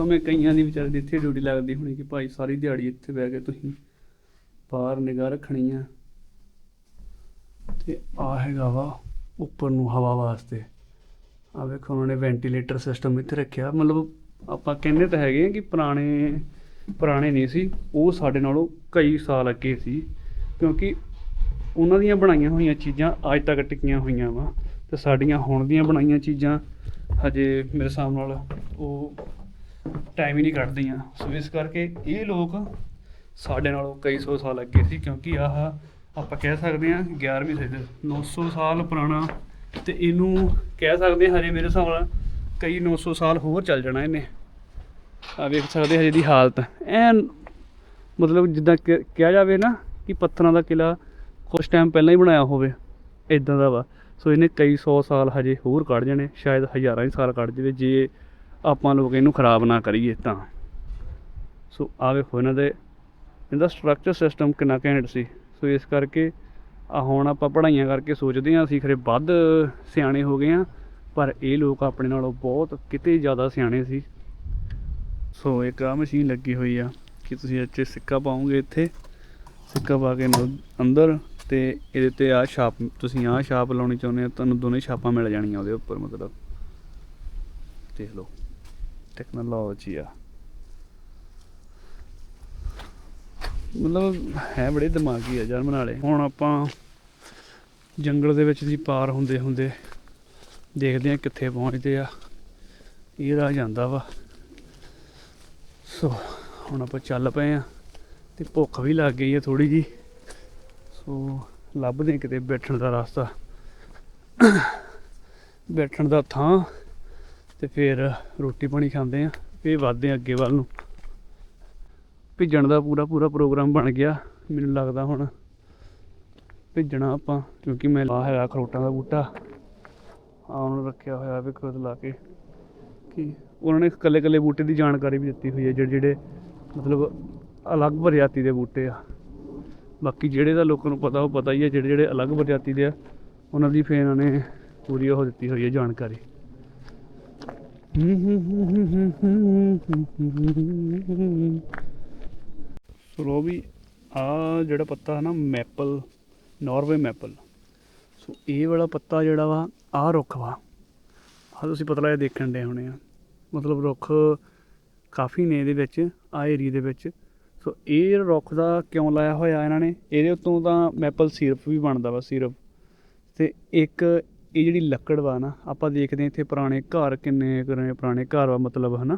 ਮੈਂ ਕਈਆਂ ਦੀ ਵਿਚਾਰੇ ਦੀ ਇੱਥੇ ਡਿਊਟੀ ਲੱਗਦੀ ਹੋਣੀ ਕਿ ਭਾਈ ਸਾਰੀ ਦਿਹਾੜੀ ਇੱਥੇ ਬਹਿ ਕੇ ਤੁਸੀਂ ਬਾਹਰ ਨਿਗਾਹ ਰੱਖਣੀ ਆ। ਤੇ ਆ ਹੈਗਾ ਵਾ ਉੱਪਰ ਨੂੰ ਹਵਾ ਵਾਸਤੇ। ਆ ਵੇਖੋ ਉਹਨਾਂ ਨੇ ਵੈਂਟੀਲੇਟਰ ਸਿਸਟਮ ਇੱਥੇ ਰੱਖਿਆ। ਮਤਲਬ ਆਪਾਂ ਕਹਿੰਦੇ ਤਾਂ ਹੈਗੇ ਆ ਕਿ ਪੁਰਾਣੇ ਪੁਰਾਣੇ ਨਹੀਂ ਸੀ। ਉਹ ਸਾਡੇ ਨਾਲੋਂ ਕਈ ਸਾਲ ਅੱਗੇ ਸੀ। ਕਿਉਂਕਿ ਉਹਨਾਂ ਦੀਆਂ ਬਣਾਈਆਂ ਹੋਈਆਂ ਚੀਜ਼ਾਂ ਅੱਜ ਤੱਕ ਟਿਕੀਆਂ ਹੋਈਆਂ ਵਾ। ਤੇ ਸਾਡੀਆਂ ਹੁਣ ਦੀਆਂ ਬਣਾਈਆਂ ਚੀਜ਼ਾਂ ਹਜੇ ਮੇਰੇ ਹਿਸਾਬ ਨਾਲ ਉਹ ਟਾਈਮ ਹੀ ਨਹੀਂ ਕੱਢਦੀਆਂ। ਸੋ ਇਸ ਕਰਕੇ ਇਹ ਲੋਕ ਸਾਡੇ ਨਾਲੋਂ ਕਈ ਸੌ ਸਾਲ ਅੱਗੇ ਸੀ, ਕਿਉਂਕਿ ਆਹ ਆਪਾਂ ਕਹਿ ਸਕਦੇ ਹਾਂ 11ਵੀਂ ਸਦੀ 900 ਸਾਲ ਪੁਰਾਣਾ ਤੇ ਇਹਨੂੰ ਕਹਿ ਸਕਦੇ ਹਾਂ ਹਜੇ ਮੇਰੇ ਹਿਸਾਬ ਨਾਲ ਕਈ 900 ਸਾਲ ਹੋਰ ਚੱਲ ਜਾਣਾ ਇਹਨੇ। ਆ ਵੇਖ ਸਕਦੇ ਹਜੇ ਦੀ ਹਾਲਤ। ਐਨ ਮਤਲਬ ਜਿੱਦਾਂ ਕਿ- ਕਿਹਾ ਜਾਵੇ ਨਾ ਕਿ ਪੱਥਰਾਂ ਦਾ ਕਿਲਾ ਕੁਝ ਟਾਈਮ ਪਹਿਲਾਂ ਹੀ ਬਣਾਇਆ ਹੋਵੇ ਇਦਾਂ ਦਾ ਵਾ। ਸੋ ਇਹਨੇ ਕਈ ਸੌ ਸਾਲ ਹਜੇ ਹੋਰ ਕੱਢ ਜਾਣੇ, ਸ਼ਾਇਦ ਹਜ਼ਾਰਾਂ ਹੀ ਸਾਲ ਕੱਢ ਜਾਵੇ, ਜੇ ਆਪਾਂ ਲੋਕ ਇਹਨੂੰ ਖਰਾਬ ਨਾ ਕਰੀਏ ਤਾਂ। ਸੋ ਆ ਵੇਖੋ, ਇਹਨਾਂ ਦੇ ਇਹਦਾ ਸਟਰਕਚਰ ਸਿਸਟਮ ਕਿੰਨਾ ਘੈਂਟ ਸੀ। ਸੋ ਇਸ ਕਰਕੇ ਆ ਹੁਣ ਆਪਾਂ ਪੜ੍ਹਾਈਆਂ ਕਰਕੇ ਸੋਚਦੇ ਹਾਂ, ਅਸੀਂ ਖਰੇ ਵੱਧ ਸਿਆਣੇ ਹੋ ਗਏ ਆ ਪਰ ਇਹ ਲੋਕ ਆਪਣੇ ਨਾਲੋਂ ਬਹੁਤ ਕਿਤੇ ਜ਼ਿਆਦਾ ਸਿਆਣੇ ਸੀ। ਸੋ ਇੱਕ ਆ ਮਸ਼ੀਨ ਲੱਗੀ ਹੋਈ ਆ, ਕਿ ਤੁਸੀਂ ਇੱਥੇ ਸਿੱਕਾ ਪਾਓਗੇ ਇੱਥੇ। ਸਿੱਕਾ ਪਾ ਕੇ ਇਹਨੂੰ ਅੰਦਰ ਤੇ ਇਹਦੇ ਤੇ ਆ ਛਾਪ, ਤੁਸੀਂ ਆ ਛਾਪ ਲਾਉਣੀ ਚਾਹੁੰਦੇ ਆ ਤੁਹਾਨੂੰ ਦੋਨੇ ਛਾਪਾਂ ਮਿਲ ਜਾਣੀਆਂ ਉਹਦੇ ਉੱਪਰ ਮਤਲਬ। ਦੇਖ ਲਓ। ਟੈਕਨੋਲੋਜੀ ਆ। ਮਤਲਬ ਹੈ ਬੜੇ ਦਿਮਾਗੀ ਆ ਜਰਮਨ ਵਾਲੇ ਹੁਣ ਆਪਾਂ ਜੰਗਲ ਦੇ ਵਿੱਚ ਦੀ ਪਾਰ ਹੁੰਦੇ ਹੁੰਦੇ ਦੇਖਦੇ ਆ ਕਿੱਥੇ ਪਹੁੰਚਦੇ ਆ। ਇਹ ਰਾਹ ਜਾਂਦਾ ਵਾ। ਸੋ, ਹੁਣ ਆਪਾਂ ਚੱਲ ਪਏ ਆ ਤੇ ਭੁੱਖ ਵੀ ਲੱਗ ਗਈ ਆ ਥੋੜੀ ਜੀ ਸੋ, ਲੱਭਦੇ ਹਾਂ ਕਿਤੇ ਬੈਠਣ ਦਾ ਰਸਤਾ। ਬੈਠਣ ਦਾ ਥਾਂ ਤੇ ਫਿਰ ਰੋਟੀ ਪਾਣੀ ਖਾਂਦੇ ਆ ਫੇਰ ਵੱਧਦੇ ਆ ਅੱਗੇ ਵੱਲ ਨੂੰ। ਭਿੱਜਣ ਦਾ ਪੂਰਾ ਪੂਰਾ ਪ੍ਰੋਗਰਾਮ ਬਣ ਗਿਆ, ਮੈਨੂੰ ਲੱਗਦਾ ਹੁਣ। ਭਿੱਜਣਾ ਆਪਾਂ, ਕਿਉਂਕਿ ਮੈਂ ਲਾ ਹੈਗਾ ਖਰੋਟਾਂ ਦਾ ਬੂਟਾ। ਆ ਉਹਨੂੰ ਰੱਖਿਆ ਹੋਇਆ ਵੀ ਖੁਦ ਲਾ ਕੇ। ਕਿ ਉਹਨਾਂ ਨੇ ਇਕੱਲੇ ਇਕੱਲੇ ਬੂਟੇ ਦੀ ਜਾਣਕਾਰੀ ਵੀ ਦਿੱਤੀ ਹੋਈ ਹੈ, ਜਿਹੜੇ ਜਿਹੜੇ ਮਤਲਬ ਅਲੱਗ ਪ੍ਰਜਾਤੀ ਦੇ ਬੂਟੇ ਆ। ਬਾਕੀ ਜਿਹੜੇ ਦਾ ਲੋਕਾਂ ਨੂੰ ਪਤਾ, ਉਹ ਪਤਾ ਹੀ ਹੈ, ਜਿਹੜੇ ਜਿਹੜੇ ਅਲੱਗ ਪ੍ਰਜਾਤੀ ਦੇ ਆ, ਉਹਨਾਂ ਦੀ ਫੇਰ ਇਹਨਾਂ ਨੇ ਪੂਰੀ ਉਹ ਦਿੱਤੀ ਹੋਈ ਹੈ ਜਾਣਕਾਰੀ। ਸੋ ਵੀ ਆ ਜਿਹੜਾ ਪੱਤਾ ਹੈ ਨਾ ਮੈਪਲ, ਨਾਰਵੇ ਮੈਪਲ। ਸੋ ਇਹ ਵਾਲਾ ਪੱਤਾ ਜਿਹੜਾ ਵਾ ਆ ਰੁੱਖ ਵਾ। ਆ ਤੁਸੀਂ ਪਤਲਾ ਜਿਹਾ ਦੇਖਣ ਦੇ ਹੋਣੇ ਆ। ਮਤਲਬ ਰੁੱਖ ਕਾਫੀ ਨੇ ਇਹਦੇ ਵਿੱਚ ਆ ਏਰੀਆ ਦੇ ਵਿੱਚ। ਸੋ ਇਹ ਰੁੱਖ ਦਾ ਕਿਉਂ ਲਾਇਆ ਹੋਇਆ ਇਹਨਾਂ ਨੇ, ਇਹਦੇ ਉੱਤੋਂ ਤਾਂ ਮੈਪਲ ਸਿਰਪ ਵੀ ਬਣਦਾ ਵਾ, ਸਿਰਪ। ਤੇ ਇੱਕ ਇਹ ਜਿਹੜੀ ਲੱਕੜ ਵਾ ਨਾ, ਆਪਾਂ ਦੇਖਦੇ ਹਾਂ ਇੱਥੇ ਪੁਰਾਣੇ ਘਰ ਕਿੰਨੇ ਕਿੰਨੇ ਪੁਰਾਣੇ ਘਰ ਵਾ, ਮਤਲਬ ਹਨਾ।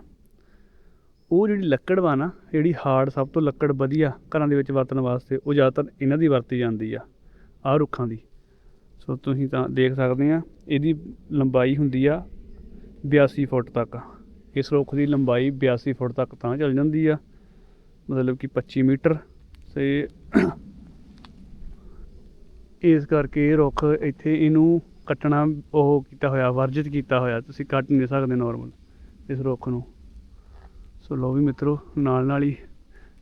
ਉਹ ਜਿਹੜੀ ਲੱਕੜ ਵਾ ਨਾ, ਜਿਹੜੀ ਹਾਰਡ ਸਭ ਤੋਂ ਲੱਕੜ ਵਧੀਆ ਘਰਾਂ ਦੇ ਵਿੱਚ ਵਰਤਣ ਵਾਸਤੇ, ਉਹ ਜ਼ਿਆਦਾਤਰ ਇਹਨਾਂ ਦੀ ਵਰਤੀ ਜਾਂਦੀ ਆ, ਆਹ ਰੁੱਖਾਂ ਦੀ। ਸੋ ਤੁਸੀਂ ਤਾਂ ਦੇਖ ਸਕਦੇ ਆ, ਇਹਦੀ ਲੰਬਾਈ ਹੁੰਦੀ ਆ 82 ਫੁੱਟ ਤੱਕ। ਇਸ ਰੁੱਖ ਦੀ ਲੰਬਾਈ 82 ਫੁੱਟ ਤੱਕ ਤਾਂ ਚੱਲ ਜਾਂਦੀ ਆ, ਮਤਲਬ ਕਿ 25 ਮੀਟਰ। ਤੇ ਇਸ ਕਰਕੇ ਇਹ ਰੁੱਖ ਇੱਥੇ ਇਹਨੂੰ ਕੱਟਣਾ ਉਹ ਕੀਤਾ ਹੋਇਆ, ਵਰਜਿਤ ਕੀਤਾ ਹੋਇਆ, ਤੁਸੀਂ ਕੱਟ ਨਹੀਂ ਸਕਦੇ ਨਾਰਮਲ ਇਸ ਰੁੱਖ ਨੂੰ। ਸੋ ਲੋ ਵੀ ਮਿੱਤਰੋ, ਨਾਲ ਨਾਲ ਹੀ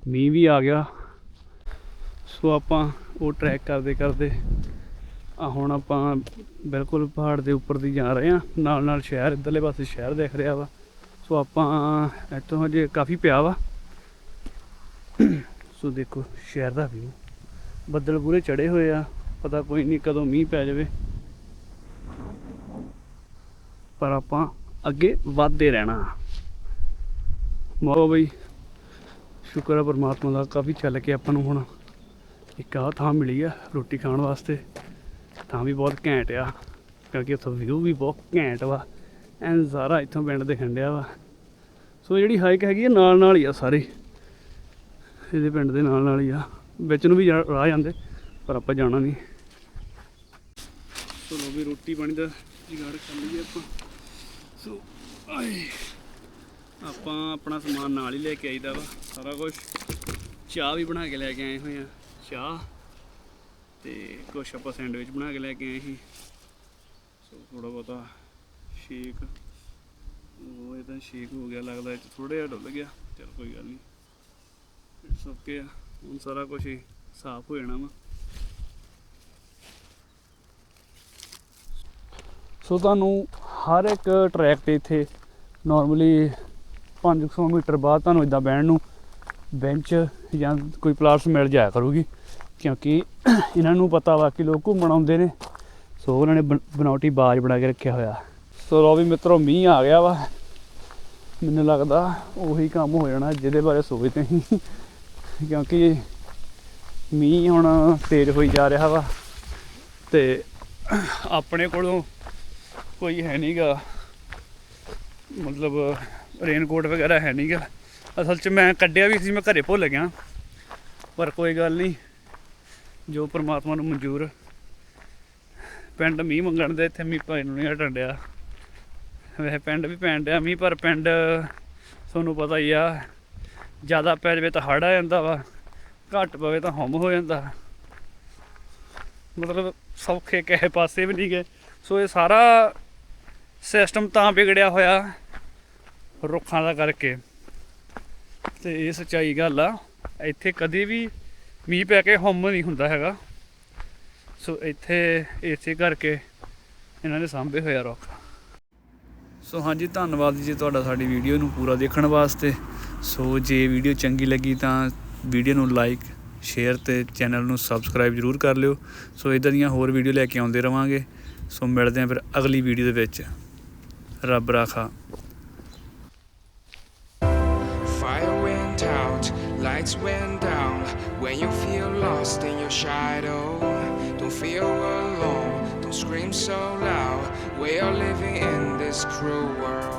ਮੀਂਹ ਵੀ ਆ ਗਿਆ। ਸੋ ਆਪਾਂ ਉਹ ਟਰੈਕ ਕਰਦੇ ਕਰਦੇ ਆ ਹੁਣ ਆਪਾਂ ਬਿਲਕੁਲ ਪਹਾੜ ਦੇ ਉੱਪਰ ਦੀ ਜਾ ਰਹੇ ਆ ਨਾਲ ਨਾਲ ਸ਼ਹਿਰ, ਇੱਧਰਲੇ ਪਾਸੇ ਸ਼ਹਿਰ ਦਿਖ ਰਿਹਾ ਵਾ। ਸੋ ਆਪਾਂ ਇੱਥੋਂ ਹਜੇ ਕਾਫੀ ਪਿਆ ਵਾ। ਸੋ ਦੇਖੋ ਸ਼ਹਿਰ ਦਾ ਵੀ ਬੱਦਲ ਪੂਰੇ ਚੜੇ ਹੋਏ ਆ, ਪਤਾ ਕੋਈ ਨਹੀਂ ਕਦੋਂ ਮੀਂਹ ਪੈ ਜਾਵੇ। ਪਰ ਆਪਾਂ ਅੱਗੇ ਵੱਧਦੇ ਰਹਿਣਾ। ਮੋ ਬਈ, ਸ਼ੁਕਰ ਹੈ ਪਰਮਾਤਮਾ ਦਾ, ਕਾਫੀ ਚੱਲ ਕੇ ਆਪਾਂ ਨੂੰ ਹੁਣ ਇੱਕ ਆਹ ਥਾਂ ਮਿਲੀ ਆ ਰੋਟੀ ਖਾਣ ਵਾਸਤੇ। ਥਾਂ ਵੀ ਬਹੁਤ ਘੈਂਟ ਆ, ਕਿਉਂਕਿ ਉੱਥੋਂ ਵਿਊ ਵੀ ਬਹੁਤ ਘੈਂਟ ਵਾ। ਐਂ ਸਾਰਾ ਇੱਥੋਂ ਪਿੰਡ ਦਿਖਣ ਡਿਆ ਵਾ। ਸੋ ਜਿਹੜੀ ਹਾਈਕ ਹੈਗੀ ਆ, ਨਾਲ ਨਾਲ ਹੀ ਆ ਸਾਰੇ। ਇਹਦੇ ਪਿੰਡ ਦੇ ਨਾਲ ਨਾਲ ਹੀ ਆ। ਵਿੱਚ ਨੂੰ ਵੀ ਜਾ- ਰਾਹ ਜਾਂਦੇ, ਪਰ ਆਪਾਂ ਜਾਣਾ ਨਹੀਂ। ਚਲੋ ਵੀ ਰੋਟੀ ਪਾਣੀ ਦਾ ਜੁਗਾੜ ਕਰ ਲਈਏ ਆਪਾਂ। ਸੋ, ਆਏ। ਆਪਾਂ ਆਪਣਾ ਸਮਾਨ ਨਾਲ ਹੀ ਲੈ ਕੇ ਆਈਦਾ ਵਾ, ਸਾਰਾ ਕੁਝ ਚਾਹ ਵੀ ਬਣਾ ਕੇ ਲੈ ਕੇ ਆਏ ਹੋਏ ਆ, ਚਾਹ। ਤੇ ਕੁਛ ਆਪਾਂ ਸੈਂਡਵਿਚ ਬਣਾ ਕੇ ਲੈ ਕੇ ਆਏ ਸੀ। ਸੋ ਥੋੜਾ ਬਹੁਤਾ ਸ਼ੇਕ। ਉਹ ਇਹ ਤਾਂ ਸ਼ੇਕ ਹੋ ਗਿਆ, ਲੱਗਦਾ ਇਹ ਥੋੜਾ ਜਿਹਾ ਡੁੱਲ ਗਿਆ। ਚਲ ਕੋਈ ਗੱਲ ਨਹੀਂ। ਇਟਸ ਓਕੇ ਆ ਹੁਣ ਸਾਰਾ ਕੁਝ ਹੀ ਸਾਫ਼ ਹੋ ਜਾਣਾ ਵਾ। ਸੋ, ਤੁਹਾਨੂੰ ਹਰ ਇੱਕ ਟਰੈਕ ਤੇ ਇੱਥੇ ਨਾਰਮਲੀ 500 ਮੀਟਰ ਬਾਅਦ ਤੁਹਾਨੂੰ ਇਦਾਂ ਬਹਿਣ ਨੂੰ ਬੈਂਚ ਜਾਂ ਕੋਈ ਪਲਾਸ ਮਿਲ ਜਾਇਆ ਕਰੂਗੀ, ਕਿਉਂਕਿ ਇਹਨਾਂ ਨੂੰ ਪਤਾ ਵਾ ਕਿ ਲੋਕ ਘੁੰਮਣ ਆਉਂਦੇ ਨੇ, ਸੋ ਉਹਨਾਂ ਨੇ ਬਨ- ਬਾਜ ਬਣਾ ਕੇ ਰੱਖਿਆ ਹੋਇਆ। ਸੋ ਲੋ ਵੀ ਮਿੱਤਰੋ, ਮੀਂਹ ਆ ਗਿਆ ਵਾ। ਮੈਨੂੰ ਲੱਗਦਾ ਉਹੀ ਕੰਮ ਹੋ ਜਾਣਾ ਜਿਹਦੇ ਬਾਰੇ ਸੋਚਦੇ ਸੀ ਕਿਉਂਕਿ ਮੀਂਹ ਹੁਣ ਤੇਜ਼ ਹੋਈ ਜਾ ਰਿਹਾ ਵਾ ਤੇ ਆਪਣੇ ਕੋਲੋਂ ਕੋਈ ਹੈ ਨਹੀਂਗਾ ਮਤਲਬ ਰੇਨਕੋਟ ਵਗੈਰਾ ਹੈ ਨਹੀਂਗਾ ਅਸਲ 'ਚ ਮੈਂ ਕੱਢਿਆ ਵੀ ਸੀ, ਮੈਂ ਘਰੇ ਭੁੱਲ ਗਿਆ। ਪਰ ਕੋਈ ਗੱਲ ਨਹੀਂ ਜੋ ਪ੍ਰਮਾਤਮਾ ਨੂੰ ਮਨਜ਼ੂਰ। ਪਿੰਡ ਮੀਂਹ ਮੰਗਣ ਦੇ ਇੱਥੇ ਮੀਂਹ ਭਾਈ ਨੂੰ ਨਹੀਂ ਹਟਣ ਡਿਆ। ਵੈਸੇ ਪਿੰਡ ਵੀ ਪੈਣ ਡਿਆ ਮੀਂਹ, ਪਰ ਪਿੰਡ ਤੁਹਾਨੂੰ ਪਤਾ ਹੀ ਆ, ਜ਼ਿਆਦਾ ਪੈ ਜਾਵੇ ਤਾਂ ਹੜ ਆ ਜਾਂਦਾ ਵਾ, ਘੱਟ ਪਵੇ ਤਾਂ ਹਮ ਹੋ ਜਾਂਦਾ। ਮਤਲਬ ਸੌਖੇ ਕਿਸੇ ਪਾਸੇ ਵੀ ਨਹੀਂ ਗਏ। ਸੋ ਇਹ ਸਾਰਾ ਸਿਸਟਮ ਤਾਂ ਵਿਗੜਿਆ ਹੋਇਆ ਰੁੱਖਾਂ ਦਾ ਕਰਕੇ। ਤੇ ਇਹ ਸੱਚਾਈ ਗੱਲ ਆ, ਇੱਥੇ ਕਦੇ ਵੀ ਮੀਂਹ ਪੈ ਕੇ ਹਮ ਨਹੀਂ ਹੁੰਦਾ ਹੈਗਾ। ਸੋ ਇੱਥੇ ਇਸੇ ਕਰਕੇ ਇਹਨਾਂ ਨੇ ਸਾਂਭੇ ਹੋਇਆ ਰੁੱਖ। ਸੋ ਹਾਂਜੀ, ਧੰਨਵਾਦ ਜੀ ਤੁਹਾਡਾ ਸਾਡੀ ਵੀਡੀਓ ਨੂੰ ਪੂਰਾ ਦੇਖਣ ਵਾਸਤੇ। ਸੋ ਜੇ ਵੀਡੀਓ ਚੰਗੀ ਲੱਗੀ ਤਾਂ ਵੀਡੀਓ ਨੂੰ ਲਾਈਕ, ਸ਼ੇਅਰ ਤੇ ਚੈਨਲ ਨੂੰ ਸਬਸਕ੍ਰਾਈਬ ਜਰੂਰ ਕਰ ਲਿਓ। ਸੋ ਇਦਾਂ ਦੀਆਂ ਹੋਰ ਵੀਡੀਓ ਲੈ ਕੇ ਆਉਂਦੇ ਰਵਾਂਗੇ। ਸੋ ਮਿਲਦੇ ਹਾਂ ਫਿਰ ਅਗਲੀ ਵੀਡੀਓ ਦੇ ਵਿੱਚ। Fire went out, lights went down. When you feel lost in your shadow don't feel alone. Don't scream so loud. We are living in this cruel world.